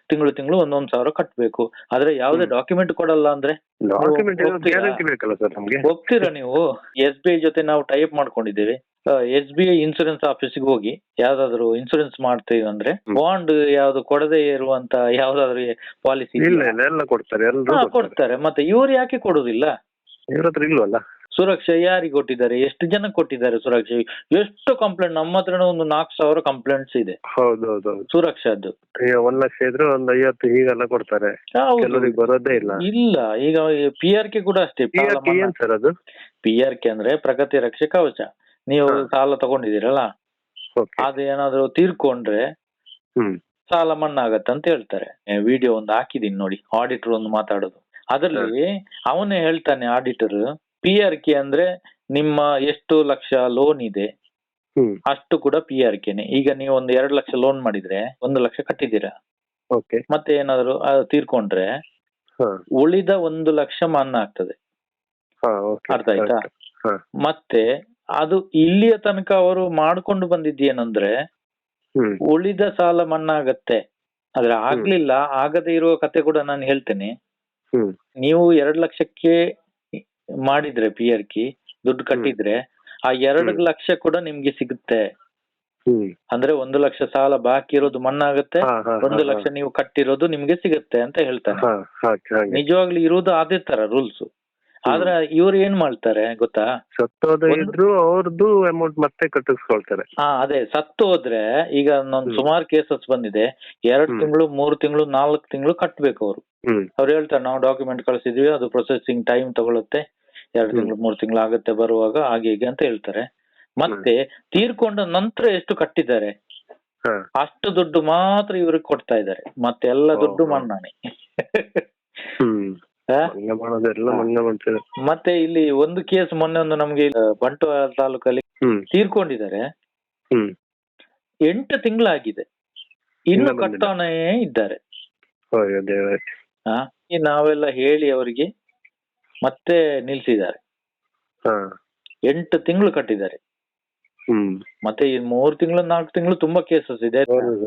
ತಿಂಗಳು ತಿಂಗಳು ಒಂದೊಂದ್ ಸಾವಿರ ಕಟ್ಬೇಕು. ಆದ್ರೆ ಯಾವ್ದೇ ಹ್ಮ್. ಡಾಕ್ಯುಮೆಂಟ್ ಕೊಡಲ್ಲ ಅಂದ್ರೆ ಡಾಕ್ಯುಮೆಂಟ್ ಒಪ್ತೀರಾ? ಗ್ಯಾರಂಟಿ ಬೇಕಲ್ಲ ಸರ್ ನಮ್ಗೆ. ಒಪ್ತೀರಾ ನೀವು? ಎಸ್ ಬಿ ಐ ಜೊತೆ ನಾವು ಟೈಪ್ ಮಾಡ್ಕೊಂಡಿದ್ದೇವೆ. ಎಸ್ ಬಿ ಐ ಇನ್ಸೂರೆನ್ಸ್ ಆಫೀಸ್ಗೆ ಹೋಗಿ ಯಾವ್ದಾದ್ರು ಇನ್ಸೂರೆನ್ಸ್ ಮಾಡ್ತೀವಿ ಅಂದ್ರೆ ಬಾಂಡ್ ಯಾವ್ದು ಕೊಡದೇ ಇರುವಂತ ಯಾವ್ದಾದ್ರು ಪಾಲಿಸಿ ಇಲ್ಲ ಇಲ್ಲ ಎಲ್ಲ ಕೊಡ್ತಾರೆ ಎಲ್ಲರೂ ಕೊಡ್ತಾರೆ. ಮತ್ತೆ ಇವ್ರು ಯಾಕೆ ಕೊಡುದಿಲ್ಲ? ಇವ್ರ ಹತ್ರ ಇಲ್ವಲ್ಲ? ಸುರಕ್ಷೆ ಯಾರಿಗೆ ಕೊಟ್ಟಿದ್ದಾರೆ? ಎಷ್ಟು ಜನ ಕೊಟ್ಟಿದ್ದಾರೆ ಸುರಕ್ಷೆ? ಎಷ್ಟು ಕಂಪ್ಲೇಂಟ್ ನಮ್ಮ ಹತ್ರ ಒಂದು ನಾಲ್ಕು ಸಾವಿರ ಕಂಪ್ಲೇಂಟ್ಸ್ ಇದೆ. ಹೌದು ಹೌದು ಹೌದು ಸುರಕ್ಷಾದ್ದು ಒಂದ್ ಲಕ್ಷ ಇದ್ರೆ ಒಂದ್ ಐವತ್ತು ಹೀಗೆಲ್ಲ ಕೊಡ್ತಾರೆ. ಕೆಲವರಿಗೆ ಬರೋದೇ ಇಲ್ಲ. ಇಲ್ಲ ಈಗ ಪಿ ಆರ್ ಕೆ ಕೂಡ ಅಷ್ಟೇ. PRK ಏನ್ ಸರ್ ಅದು? ಪಿ ಆರ್ ಕೆ ಅಂದ್ರೆ ಪ್ರಗತಿ ರಕ್ಷೆ ಕವಚ ನೀವು ಸಾಲ ತಗೊಂಡಿದ್ದೀರಲ್ಲ? ಅದು ಏನಾದ್ರು ತೀರ್ಕೊಂಡ್ರೆ ಸಾಲ ಮಣ್ಣಾಗತ್ತೆ ಆಗತ್ತೆ ಅಂತ ಹೇಳ್ತಾರೆ. ವಿಡಿಯೋ ಒಂದು ಹಾಕಿದೀನಿ ನೋಡಿ ಆಡಿಟರ್ ಒಂದು ಮಾತಾಡೋದು. ಅದರಲ್ಲಿ ಅವನೇ ಹೇಳ್ತಾನೆ ಆಡಿಟರ್ ಪಿ ಆರ್ ಕೆ ಅಂದ್ರೆ ನಿಮ್ಮ ಎಷ್ಟು ಲಕ್ಷ ಲೋನ್ ಇದೆ ಅಷ್ಟು ಕೂಡ ಪಿ ಆರ್ ಕೆನೆ ಈಗ ನೀವು ಒಂದು ಎರಡು ಲಕ್ಷ ಲೋನ್ ಮಾಡಿದ್ರೆ ಒಂದು ಲಕ್ಷ ಕಟ್ಟಿದ್ದೀರಾ? ಮತ್ತೆ ಏನಾದ್ರು ತೀರ್ಕೊಂಡ್ರೆ ಉಳಿದ ಒಂದು ಲಕ್ಷ ಮನ್ನ ಆಗ್ತದೆ ಅರ್ಥ ಆಯ್ತಾ? ಮತ್ತೆ ಅದು ಇಲ್ಲಿಯ ತನಕ ಅವರು ಮಾಡ್ಕೊಂಡು ಬಂದಿದ್ದೇನಂದ್ರೆ ಏನಂದ್ರೆ ಉಳಿದ ಸಾಲ ಮನ್ನಾ ಆಗತ್ತೆ ಆದ್ರೆ ಆಗ್ಲಿಲ್ಲ ಆಗದೆ ಇರುವ ಕತೆ ಕೂಡ ನಾನು ಹೇಳ್ತೇನೆ. ನೀವು ಎರಡ್ ಲಕ್ಷಕ್ಕೆ ಮಾಡಿದ್ರೆ ಪಿ ಆರ್ ಕಿ ದುಡ್ಡು ಕಟ್ಟಿದ್ರೆ ಆ ಎರಡು ಲಕ್ಷ ಕೂಡ ನಿಮ್ಗೆ ಸಿಗುತ್ತೆ. ಅಂದ್ರೆ ಒಂದು ಲಕ್ಷ ಸಾಲ ಬಾಕಿ ಇರೋದು ಮಣ್ಣಾಗುತ್ತೆ ಒಂದು ಲಕ್ಷ ನೀವು ಕಟ್ಟಿರೋದು ನಿಮ್ಗೆ ಸಿಗುತ್ತೆ ಅಂತ ಹೇಳ್ತಾರೆ ನಿಜವಾಗ್ಲೂ ಇರುವುದು ಅದೇ ತರ ರೂಲ್ಸ್ ಆದ್ರೆ ಇವ್ರು ಏನ್ ಮಾಡ್ತಾರೆ ಗೊತ್ತಾ? ಸತ್ತೋದ ಇದ್ರು ಅವ್ರದ್ದು ಅಮೌಂಟ್ ಮತ್ತೆ ಕಟ್ಟಿಸ್ಕೊಳ್ತಾರೆ. ಹಾ ಅದೇ ಸತ್ತು ಹೋದ್ರೆ ಈಗ ನನ್. ಸುಮಾರು ಕೇಸಸ್ ಬಂದಿದೆ. ಎರಡ್ ತಿಂಗಳು ಮೂರ್ ತಿಂಗಳು ನಾಲ್ಕ್ ತಿಂಗಳು ಕಟ್ಬೇಕು ಅವರು. ಅವ್ರು ಹೇಳ್ತಾರೆ ನಾವು ಡಾಕ್ಯುಮೆಂಟ್ ಕಳ್ಸಿದ್ವಿ ಅದು ಪ್ರೊಸೆಸಿಂಗ್ ಟೈಮ್ ತಗೊಳುತ್ತೆ. ಎರಡು ತಿಂಗಳು ಮೂರು ತಿಂಗಳು ಆಗುತ್ತೆ ಬರುವಾಗ ಹಾಗೆ ಹೀಗೆ ಅಂತ ಹೇಳ್ತಾರೆ. ಮತ್ತೆ ತೀರ್ಕೊಂಡ ನಂತರ ಎಷ್ಟು ಕಟ್ಟಿದ್ದಾರೆ? ಅಷ್ಟು ದುಡ್ಡು ಮಾತ್ರ ಇವ್ರಿಗೆ ಕೊಡ್ತಾ ಇದ್ದಾರೆ. ಮತ್ತೆ ಎಲ್ಲ ದುಡ್ಡು ಓಹೋ. ಮನ್ನಾನೆ ಹ್ಮ್ ಹಾ? ಮಂಗ ಮಾಡೋದೆಲ್ಲ ಮಂಗ ಮಾಡ್ತಾರೆ ಮತ್ತೆ ಇಲ್ಲಿ ಒಂದು ಕೇಸ್ ಮೊನ್ನೆ ಒಂದು ನಮ್ಗೆ ಇಲ್ಲಿ ಬಂಟ್ವಾಳ ತಾಲೂಕಲ್ಲಿ ಹ್ಮ್. ತೀರ್ಕೊಂಡಿದ್ದಾರೆ. ಹ್ಮ್. ಎಂಟು ತಿಂಗಳಾಗಿದೆ. ಇನ್ನು ಬಂದಿಲ್ಲ. ಕಟ್ಟೋನೇ ಇದ್ದಾರೆ. ಅಯ್ಯೋ ದೇವರೇ. ಹಾ ಈ ನಾವೆಲ್ಲ ಹೇಳಿ ಅವರಿಗೆ ಮತ್ತೆ ನಿಲ್ಸಿದ್ದಾರೆ. ಹಾ. ಎಂಟು ತಿಂಗಳು ಕಟ್ಟಿದ್ದಾರೆ. ಮತ್ತೆ ಈ ಮೂರ್ ತಿಂಗಳು ನಾಲ್ಕು ತಿಂಗಳು ತುಂಬಾ ಕೇಸಸ್ ಇದೆ.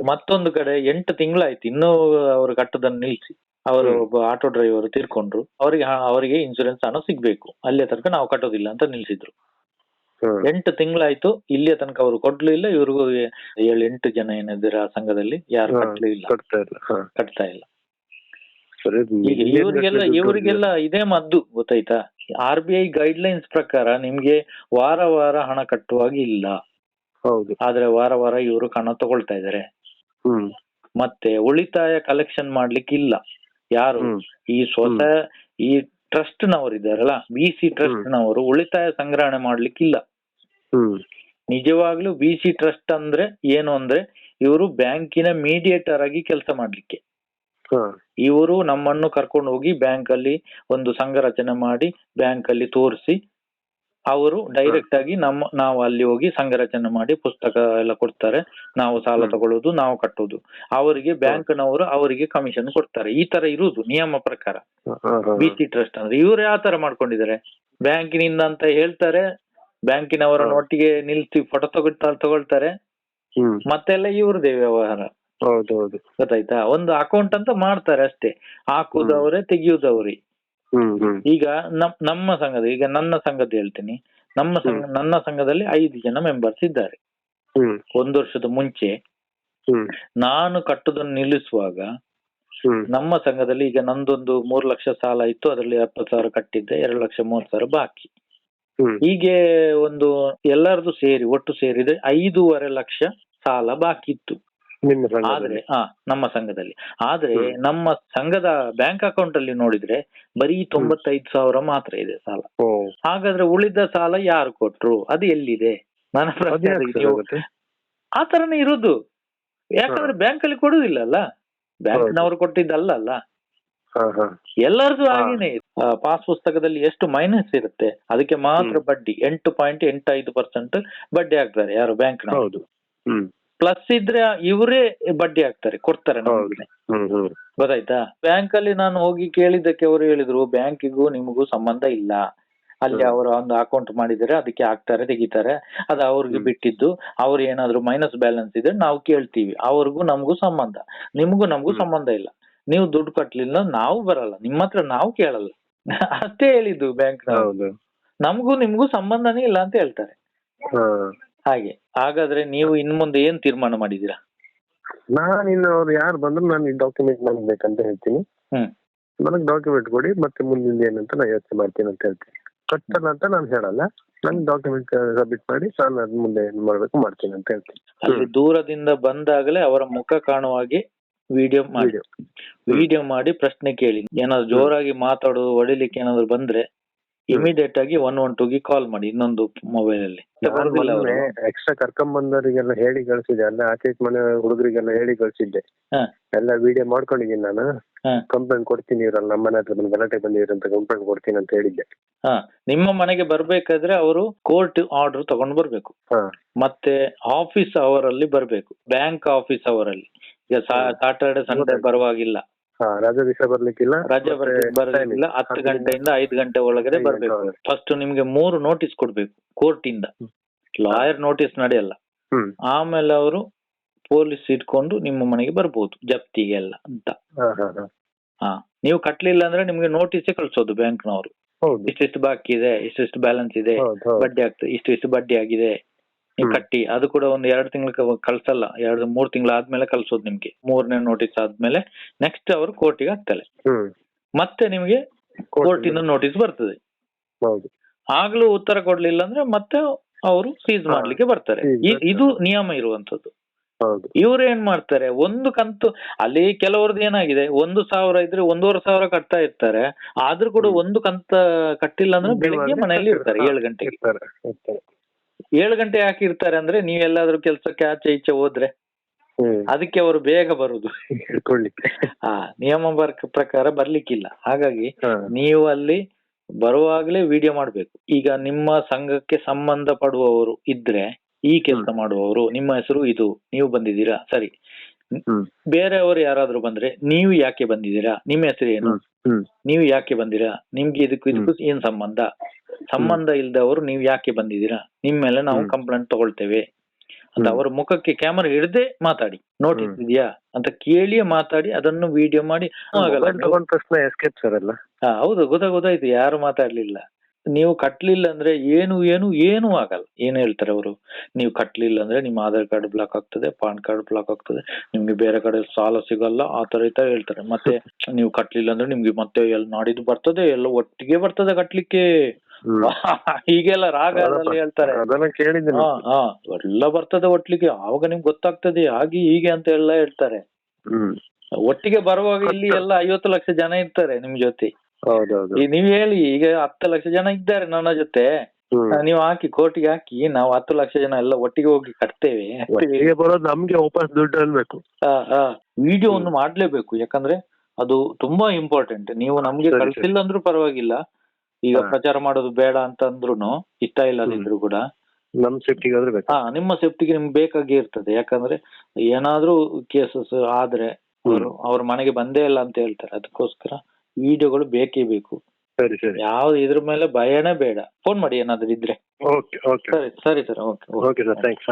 ಮತ್ತೊಂದು ಕಡೆ ಎಂಟು ತಿಂಗಳಾಯ್ತು. ಇನ್ನೂ ಅವರು ಕಟ್ಟದನ್ನು ನಿಲ್ಸಿ. ಅವರು ಒಬ್ಬ ಆಟೋ ಡ್ರೈವರ್ ತೀರ್ಕೊಂಡ್ರು. ಅವರಿಗೆ ಅವರಿಗೆ ಇನ್ಸೂರೆನ್ಸ್ ಹಣ ಸಿಗ್ಬೇಕು. ಅಲ್ಲಿಯ ತನಕ ನಾವು ಕಟ್ಟೋದಿಲ್ಲ ಅಂತ ನಿಲ್ಸಿದ್ರು. ಎಂಟು ತಿಂಗಳಾಯ್ತು. ಇಲ್ಲಿಯ ತನಕ ಅವರು ಕೊಡ್ಲಿಲ್ಲ ಇವ್ರಿಗೂ ಏಳು ಎಂಟು ಜನ ಏನಿದ್ದೀರ ಆ ಸಂಘದಲ್ಲಿ. ಯಾರು ಹಾ, ಕಟ್ಲೂ ಇಲ್ಲ. ಕಟ್ತಾ ಇಲ್ಲ. ಸರಿ ಈಗ ಇವರಿಗೆಲ್ಲ ಇವರಿಗೆಲ್ಲ ಇದೇ ಮದ್ದು ಗೊತ್ತಾಯ್ತಾ? R B I guidelines ಪ್ರಕಾರ ನಿಮ್ಗೆ ವಾರ ವಾರ ಹಣ ಕಟ್ಟುವಾಗ ಇಲ್ಲ. ಹೌದು. ಆದ್ರೆ ವಾರ ವಾರ ಇವರು ಹಣ ತಗೊಳ್ತಾ ಇದಾರೆ. ಹ್ಮ್. ಮತ್ತೆ ಉಳಿತಾಯ ಕಲೆಕ್ಷನ್ ಮಾಡ್ಲಿಕ್ಕೆ ಇಲ್ಲ. ಯಾರು? ಈ ಸ್ವತಃ ಈ ಟ್ರಸ್ಟ್ ನವರು ಇದಾರಲ್ಲ ಬಿ ಸಿ ಟ್ರಸ್ಟ್ ನವರು ಉಳಿತಾಯ ಸಂಗ್ರಹಣೆ ಮಾಡ್ಲಿಕ್ಕಿಲ್ಲ ನಿಜವಾಗ್ಲೂ ಬಿ ಸಿ ಟ್ರಸ್ಟ್ ಅಂದ್ರೆ ಏನು ಅಂದ್ರೆ ಇವರು ಬ್ಯಾಂಕಿನ ಮೀಡಿಯೇಟರ್ ಆಗಿ ಕೆಲಸ ಮಾಡ್ಲಿಕ್ಕೆ. ಇವರು ನಮ್ಮನ್ನು ಕರ್ಕೊಂಡು ಹೋಗಿ ಬ್ಯಾಂಕ್ ಅಲ್ಲಿ ಒಂದು ಸಂಘ ರಚನೆ ಮಾಡಿ ಬ್ಯಾಂಕ್ ಅಲ್ಲಿ ತೋರಿಸಿ ಅವರು ಡೈರೆಕ್ಟ್ ಆಗಿ ನಮ್ಮ ನಾವು ಅಲ್ಲಿ ಹೋಗಿ ಸಂಘ ರಚನೆ ಮಾಡಿ ಪುಸ್ತಕ ಎಲ್ಲ ಕೊಡ್ತಾರೆ. ನಾವು ಸಾಲ. ತಗೊಳ್ಳೋದು ನಾವು ಕಟ್ಟೋದು. ಅವರಿಗೆ ಬ್ಯಾಂಕ್ನವರು ಅವರಿಗೆ ಕಮಿಷನ್ ಕೊಡ್ತಾರೆ. ಈ ತರ ಇರುವುದು ನಿಯಮ ಪ್ರಕಾರ. ಹಾ, ಹಾ, ಹಾ. ಬಿ ಸಿ ಟ್ರಸ್ಟ್ ಅಂದ್ರೆ ಇವರು ಯಾವ ತರ ಮಾಡ್ಕೊಂಡಿದ್ದಾರೆ? ಬ್ಯಾಂಕಿನಿಂದ ಅಂತ ಹೇಳ್ತಾರೆ ಬ್ಯಾಂಕಿನವರನ್ನು. ಒಟ್ಟಿಗೆ ನಿಲ್ಸಿ ಫೋಟೋ ತಗೊಳ್ತಾ ತಗೊಳ್ತಾರೆ. ಮತ್ತೆಲ್ಲ ಇವ್ರದೇ ವ್ಯವಹಾರ. ಹೌದು ಹೌದು ಗೊತ್ತಾಯ್ತಾ? ಒಂದು ಅಕೌಂಟ್ ಅಂತ ಮಾಡ್ತಾರೆ ಅಷ್ಟೇ. ಹಾಕುದವ್ರೆ ತೆಗಿಯುದವ್ರೆ. ಈಗ ನಮ್ ನಮ್ಮ ಸಂಘದ ಈಗ ನನ್ನ ಸಂಘದ ಹೇಳ್ತೀನಿ. ನಮ್ಮ ಸಂಘ ನನ್ನ ಸಂಘದಲ್ಲಿ ಐದು ಜನ ಮೆಂಬರ್ಸ್ ಇದ್ದಾರೆ. ಒಂದು ವರ್ಷದ ಮುಂಚೆ. ನಾನು ಕಟ್ಟುದನ್ನು ನಿಲ್ಲಿಸುವಾಗ ನಮ್ಮ ಸಂಘದಲ್ಲಿ ಈಗ ನಂದೊಂದು ಮೂರು ಲಕ್ಷ ಸಾಲ ಇತ್ತು ಅದರಲ್ಲಿ ಎಪ್ಪತ್ತು ಸಾವಿರ ಕಟ್ಟಿದ್ದೆ ಎರಡು ಲಕ್ಷ ಮೂವತ್ತು ಸಾವಿರ ಬಾಕಿ. ಹೀಗೆ ಒಂದು ಎಲ್ಲರದು ಸೇರಿ ಒಟ್ಟು ಸೇರಿದ್ರೆ ಐದೂವರೆ ಲಕ್ಷ ಸಾಲ ಬಾಕಿ ಇತ್ತು ನಿಮ್ಮ ಆದ್ರೆ ಸಂಘದಲ್ಲಿ ಹಾ ನಮ್ಮ ಸಂಘದಲ್ಲಿ. ಆದ್ರೆ ಹ್ಮ್. ನಮ್ಮ ಸಂಘದ ಬ್ಯಾಂಕ್ ಅಕೌಂಟ್ ಅಲ್ಲಿ ನೋಡಿದ್ರೆ ಬರೀ ತೊಂಬತ್ತೈದು ಸಾವಿರ ಮಾತ್ರ ಇದೆ ಸಾಲ. ಓ. ಹಾಗಾದ್ರೆ ಉಳಿದ ಸಾಲ ಯಾರು ಕೊಟ್ರು? ಅದು ಎಲ್ಲಿದೆ? ನನ್ನ ಆ ತರನೇ ಇರುದು. ಯಾಕಂದ್ರೆ ಬ್ಯಾಂಕ್ ಅಲ್ಲಿ ಕೊಡುದಿಲ್ಲ ಅಲ್ಲ ಬ್ಯಾಂಕ್ನವರು ಕೊಟ್ಟಿದ್ದಲ್ಲ ಅಲ್ಲ ಹಾ ಹಾ. ಎಲ್ಲರದು ಹಾ. ಹಾಗೇನೆ. ಪಾಸ್ ಪುಸ್ತಕದಲ್ಲಿ ಎಷ್ಟು ಮೈನಸ್ ಇರುತ್ತೆ? ಅದಕ್ಕೆ ಮಾತ್ರ ಹ್ಮ್. ಬಡ್ಡಿ ಎಂಟು ಪಾಯಿಂಟ್ ಎಂಟು ಐದು ಪರ್ಸೆಂಟ್ ಬಡ್ಡಿ ಹಾಕ್ತಾರೆ ಯಾರು ಬ್ಯಾಂಕ್ ಹೌದು. ಹ್ಮ್. ಪ್ಲಸ್ ಇದ್ರೆ ಇವರೇ ಬಡ್ಡಿ ಹಾಕ್ತಾರೆ ಕೊಡ್ತಾರೆ. ನಮ್ಗೆ. ಗೊತ್ತಾಯ್ತಾ? ಬ್ಯಾಂಕ್ ಅಲ್ಲಿ ನಾನು ಹೋಗಿ ಕೇಳಿದ್ದಕ್ಕೆ ಅವರು ಹೇಳಿದ್ರು ಬ್ಯಾಂಕಿಗೂ ನಿಮಗೂ ಸಂಬಂಧ ಇಲ್ಲ. ಅಲ್ಲಿ. ಅವರು ಒಂದು ಅಕೌಂಟ್ ಮಾಡಿದರೆ ಅದಕ್ಕೆ ಹಾಕ್ತಾರೆ ತೆಗಿತಾರೆ. ಅದು ಅವ್ರಿಗೆ ಬಿಟ್ಟಿದ್ದು. ಅವ್ರು ಏನಾದ್ರು ಮೈನಸ್ ಬ್ಯಾಲೆನ್ಸ್ ಇದ್ರೆ ನಾವು ಕೇಳ್ತೀವಿ. ಅವ್ರಿಗೂ ನಮಗೂ ಸಂಬಂಧ. ನಿಮಗೂ ನಮಗೂ ಸಂಬಂಧ ಇಲ್ಲ. ನೀವು ದುಡ್ಡು ಕಟ್ಲಿಲ್ಲ ನಾವು ಬರಲ್ಲ. ನಿಮ್ಮ ಹತ್ರ ನಾವು ಕೇಳಲ್ಲ. ಅಷ್ಟೇ ಹೇಳಿದ್ದು ಬ್ಯಾಂಕ್ ನಮಗೂ ನಿಮಗೂ ಸಂಬಂಧನೇ ಇಲ್ಲ ಅಂತ ಹೇಳ್ತಾರೆ. ಹಾಗೆ. ಹಾಗಾದ್ರೆ ನೀವು ಇನ್ ಮುಂದೆ ಏನ್ ತೀರ್ಮಾನ ಮಾಡಿದೀರಾ ನಾನು ಇನ್ನು ಅವ್ರು ಯಾರು ಬಂದ್ರು ನಾನು ಈ ಡಾಕ್ಯುಮೆಂಟ್ ನನಗೆ ಬೇಕಂತ ಹೇಳ್ತೀನಿ. ಹ್ಮ್. ನನಗೆ ಡಾಕ್ಯುಮೆಂಟ್ ಕೊಡಿ ಮತ್ತೆ ಮುಂದಿನ ಏನಂತ ನಾನು ಯೋಚನೆ ಮಾಡ್ತೀನಿ ಅಂತ ಹೇಳ್ತೀನಿ. ಕಟ್ಟಲ್ಲ ಅಂತ ನಾನು ಹೇಳಲ್ಲ. ನನ್ ಡಾಕ್ಯುಮೆಂಟ್ ಸಬ್ಮಿಟ್ ಮಾಡಿ ನಾನು ಅದ್ ಮುಂದೆ ಏನ್ ಮಾಡ್ಬೇಕು ಮಾಡ್ತೀನಿ ಅಂತ ಹೇಳ್ತೀನಿ. ಅಲ್ಲಿ ದೂರದಿಂದ ಬಂದಾಗಲೇ ಅವರ ಮುಖ ಕಾಣುವ ಹಾಗೆ ವಿಡಿಯೋ ಮಾಡಿ. ವಿಡಿಯೋ ವಿಡಿಯೋ ಮಾಡಿ ಪ್ರಶ್ನೆ ಕೇಳಿ. ಏನಾದ್ರು ಜೋರಾಗಿ ಮಾತಾಡೋದು ಹೊಡಿಲಿಕ್ಕೆ ಏನಾದ್ರು ಬಂದ್ರೆ ಇಮಿಡಿಯೇಟ್ ಆಗಿ ಒನ್ ಒನ್ ಟೂಗೆ ಕಾಲ್ ಮಾಡಿ ಇನ್ನೊಂದು ಮೊಬೈಲ್ ಅಲ್ಲಿ. ಅವರು. ಎಕ್ಸ್ಟ್ರಾ ಕರ್ಕೊಂಡ್ ಬಂದವರಿಗೆಲ್ಲ ಹೇಳಿ ಕಳ್ಸಿದೆ ಅಲ್ಲ ಆಚೆ ಈಚೆ ಮನೆ ಹುಡುಗರಿಗೆಲ್ಲ ಹೇಳಿ ಕಳ್ಸಿದ್ದೆ. ಎಲ್ಲ ವಿಡಿಯೋ ಮಾಡ್ಕೊಂಡಿದ್ದೀನಿ ನಾನು. ಕಂಪ್ಲೇಂಟ್ ಕೊಡ್ತೀನಿ ಇವ್ರಲ್ಲ ನಮ್ಮ ಮನೆ ಹತ್ರ ಬಂದು ಗಲಾಟೆ ಅಂತ ಕಂಪ್ಲೇಂಟ್ ಕೊಡ್ತೀನಿ ಅಂತ ಹೇಳಿದ್ದೆ. ಹಾ. ನಿಮ್ಮ ಮನೆಗೆ ಬರ್ಬೇಕಾದ್ರೆ ಅವರು ಕೋರ್ಟ್ ಆರ್ಡರ್ ತಗೊಂಡ್ ಬರ್ಬೇಕು. ಮತ್ತೆ ಆಫೀಸ್ ಅವರಲ್ಲಿ ಬರ್ಬೇಕು. ಬ್ಯಾಂಕ್ ಆಫೀಸ್ ಅವರಲ್ಲಿ ಈಗ ಸಾಟರ್ಡೆ ಸಂಡೇ ಪರವಾಗಿಲ್ಲ. ಬರುವಾಗಿಲ್ಲ ಹಾ ರಜೆ ದಿವಸ ಬರ್ಲಿಕ್ಕಿಲ್ಲ. ರಜೆ ಬರಲಿಲ್ಲ. ಹತ್ತು ಗಂಟೆಯಿಂದ ಐದು ಗಂಟೆ ಒಳಗಡೆ ಬರ್ಬೇಕು. ಫಸ್ಟ್ ನಿಮ್ಗೆ ಮೂರು ನೋಟಿಸ್ ಕೊಡ್ಬೇಕು ಕೋರ್ಟ್ ಇಂದ. ಲಾಯರ್ ನೋಟಿಸ್ ನಡೆಯಲ್ಲ. ಆಮೇಲೆ ಅವರು ಪೊಲೀಸ್ ಇಟ್ಕೊಂಡು ನಿಮ್ಮ ಮನೆಗೆ ಬರ್ಬೋದು ಜಪ್ತಿಗೆ ಎಲ್ಲ ಅಂತ. ಹಾ ನೀವು ಕಟ್ಲಿಲ್ಲ ಅಂದ್ರೆ ನಿಮ್ಗೆ ನೋಟಿಸ್ ಕಳ್ಸೋದು ಬ್ಯಾಂಕ್ನವರು ಇಷ್ಟಿಷ್ಟು ಬಾಕಿ ಇದೆ ಇಷ್ಟಿಷ್ಟು ಬ್ಯಾಲೆನ್ಸ್ ಇದೆ ಬಡ್ಡಿ ಆಗ್ತದೆ ಇಷ್ಟು ಇಷ್ಟು ಬಡ್ಡಿ ಆಗಿದೆ ನೀವು ಕಟ್ಟಿ. ಅದು ಕೂಡ ಒಂದು ಎರಡು ತಿಂಗಳ ಕಳ್ಸಲ್ಲ. ಎರಡು ಮೂರ್ ತಿಂಗಳ ಆದ್ಮೇಲೆ ಕಳ್ಸೋದು ನಿಮ್ಗೆ. ಮೂರನೇ ನೋಟಿಸ್ ಆದ್ಮೇಲೆ ನೆಕ್ಸ್ಟ್ ಅವರು ಕೋರ್ಟಿಗೆ ಹಾಕ್ತಾರೆ. ಮತ್ತೆ ನಿಮ್ಗೆ ಕೋರ್ಟಿಂದ ಕೋರ್ಟಿನ ನೋಟಿಸ್ ಬರ್ತದೆ. ಹೌದು. ಆಗ್ಲೂ ಉತ್ತರ ಕೊಡ್ಲಿಲ್ಲ ಅಂದ್ರೆ ಮತ್ತೆ ಅವರು ಸೀಸ್ ಮಾಡ್ಲಿಕ್ಕೆ ಬರ್ತಾರೆ. ಇದು ನಿಯಮ ಇರುವಂತದ್ದು ಹೌದು. ಇವ್ರು ಏನ್ ಮಾಡ್ತಾರೆ? ಒಂದು ಕಂತು ಅಲ್ಲಿ ಕೆಲವ್ರದ್ದು ಏನಾಗಿದೆ? ಒಂದು ಸಾವಿರ ಇದ್ರೆ ಒಂದೂವರೆ ಸಾವಿರ ಕಟ್ತಾ ಇರ್ತಾರೆ. ಆದ್ರೂ ಕೂಡ. ಒಂದು ಕಂತ ಕಟ್ಟಿಲ್ಲ ಅಂದ್ರೆ ಬೆಳಿಗ್ಗೆ ಮನೆಯಲ್ಲಿ ಇರ್ತಾರೆ ಏಳು ಗಂಟೆಗೆ. ಏಳು ಗಂಟೆ ಯಾಕೆ ಇರ್ತಾರೆ ಅಂದ್ರೆ ನೀವೆಲ್ಲಾದ್ರೂ ಕೆಲ್ಸಕ್ಕೆ ಆಚೆ ಈಚೆ ಹೋದ್ರೆ ಅದಕ್ಕೆ ಅವರು ಬೇಗ ಬರುದು. ಆ ನಿಯಮ ಪ್ರಕಾರ ಬರ್ಲಿಕ್ಕಿಲ್ಲ. ಹಾಗಾಗಿ ನೀವು ಅಲ್ಲಿ ಬರುವಾಗಲೇ ವಿಡಿಯೋ ಮಾಡ್ಬೇಕು. ಈಗ ನಿಮ್ಮ ಸಂಘಕ್ಕೆ ಸಂಬಂಧ ಪಡುವವರು ಇದ್ರೆ ಈ ಕೆಲಸ ಮಾಡುವವರು ನಿಮ್ಮ ಹೆಸರು ಇದು ನೀವು ಬಂದಿದ್ದೀರಾ? ಸರಿ. ಬೇರೆಯವರು ಯಾರಾದ್ರೂ ಬಂದ್ರೆ ನೀವು ಯಾಕೆ ಬಂದಿದ್ದೀರಾ? ನಿಮ್ಮ ಹೆಸರು ಏನು? ನೀವು ಯಾಕೆ ಬಂದಿರಾ? ನಿಮ್ಗೆ ಇದಕ್ಕೂ ಇದಕ್ಕೂ ಏನ್ ಸಂಬಂಧ? ಸಂಬಂಧ ಇಲ್ದವರು ನೀವು ಯಾಕೆ ಬಂದಿದ್ದೀರಾ? ನಿಮ್ ಮೇಲೆ ನಾವು ಕಂಪ್ಲೇಂಟ್ ತಗೊಳ್ತೇವೆ. ಅಂತ. ಅವರ ಮುಖಕ್ಕೆ ಕ್ಯಾಮರಾ ಹಿಡ್ದೆ ಮಾತಾಡಿ. ನೋಟಿಸ್. ಇದೆಯಾ? ಅಂತ ಕೇಳಿಯೇ ಮಾತಾಡಿ ಅದನ್ನು ವಿಡಿಯೋ ಮಾಡಿ ಹೌದು ಗೊತ್ತಾಗೋದಾಯ್ತು ಗೊತ್ತಾಯ್ತು ಯಾರು ಮಾತಾಡ್ಲಿಲ್ಲ. ನೀವು ಕಟ್ಲಿಲ್ಲ ಅಂದ್ರೆ ಏನು ಏನು ಏನು ಆಗಲ್ಲ. ಏನ್ ಹೇಳ್ತಾರೆ ಅವರು? ನೀವು ಕಟ್ಲಿಲ್ಲ ಅಂದ್ರೆ ನಿಮ್ಮ ಆಧಾರ್ ಕಾರ್ಡ್ ಬ್ಲಾಕ್ ಆಗ್ತದೆ ಪಾನ್ ಕಾರ್ಡ್ ಬ್ಲಾಕ್ ಆಗ್ತದೆ ನಿಮ್ಗೆ ಬೇರೆ ಕಡೆ ಸಾಲ ಸಿಗಲ್ಲ ಆ ತರ ಈ ತರ ಹೇಳ್ತಾರೆ. ಮತ್ತೆ ನೀವು ಕಟ್ಲಿಲ್ಲ ಅಂದ್ರೆ ನಿಮ್ಗೆ ಮತ್ತೆ ಎಲ್ಲಿ ನಾಡಿದ್ದು ಬರ್ತದೆ ಎಲ್ಲ ಒಟ್ಟಿಗೆ ಬರ್ತದೆ ಕಟ್ಲಿಕ್ಕೆ. ಹೀಗೆಲ್ಲ ರಾಗದಲ್ಲಿ ಹೇಳ್ತಾರೆ. ಎಲ್ಲ ಬರ್ತದೆ ಒಟ್ಲಿಕ್ಕೆ ಆವಾಗ ನಿಮ್ಗೆ ಗೊತ್ತಾಗ್ತದೆ ಹಾಗೆ ಹೀಗೆ ಅಂತ ಎಲ್ಲ ಹೇಳ್ತಾರೆ. ಒಟ್ಟಿಗೆ ಬರುವಾಗ ಇಲ್ಲಿ ಎಲ್ಲ ಐವತ್ತು ಲಕ್ಷ ಜನ ಇರ್ತಾರೆ ನಿಮ್ ಜೊತೆ. ಹೌದೌದು. ಈ ನೀವ್ ಹೇಳಿ ಈಗ ಹತ್ತು ಲಕ್ಷ ಜನ ಇದ್ದಾರೆ ನನ್ನ ಜೊತೆ. ಹ್ಮ್. ನೀವು ಹಾಕಿ ಕೋಟಿಗೆ ಹಾಕಿ ನಾವು ಹತ್ತು ಲಕ್ಷ ಜನ ಎಲ್ಲ ಒಟ್ಟಿಗೆ ಹೋಗಿ ಕಟ್ತೇವೆ. ಒಟ್ಟಿಗೆ ಬರೋದು ನಮ್ಗೆ ವಾಪಸ್ ದುಡ್ಡು ಅನ್ಬೇಕು. ವಿಡಿಯೋ ಒಂದು ಮಾಡ್ಲೇಬೇಕು ಯಾಕಂದ್ರೆ ಅದು ತುಂಬಾ ಇಂಪಾರ್ಟೆಂಟ್ ನೀವು ನಮ್ಗೆ ಸರಿ, ಸರಿ. ಕಳ್ಸಿಲ್ಲ ಅಂದ್ರೂ ಪರವಾಗಿಲ್ಲ. ಈಗ ಹಾ. ಪ್ರಚಾರ ಮಾಡೋದು ಬೇಡ ಅಂತ ಅಂದ್ರುನು ಇಷ್ಟ ಇಲ್ಲದಿದ್ರು ಕೂಡ. ನಮ್ ಸೇಫ್ಟಿಗೆ ಆದ್ರೆ ಬೇಕು. ಹಾ ನಿಮ್ಮ ಸೇಫ್ಟಿಗೆ ನಿಮ್ಗೆ ಬೇಕಾಗಿ ಇರ್ತದೆ. ಯಾಕಂದ್ರೆ ಏನಾದ್ರೂ ಕೇಸಸ್ ಆದ್ರೆ ಅವರು ಅವ್ರ ಮನೆಗೆ ಬಂದೇ ಇಲ್ಲ ಅಂತ ಹೇಳ್ತಾರೆ. ಅದಕ್ಕೋಸ್ಕರ ವಿಡಿಯೋಗಳು ಬೇಕೇ ಬೇಕು. ಸರಿ ಸರಿ. ಯಾವ್ದು ಇದ್ರ ಮೇಲೆ ಭಯನೇ ಬೇಡ. ಫೋನ್ ಮಾಡಿ ಏನಾದ್ರು ಇದ್ರೆ. ಓಕೆ ಓಕೆ ಸರಿ ಸರಿ sir okay okay sir thanks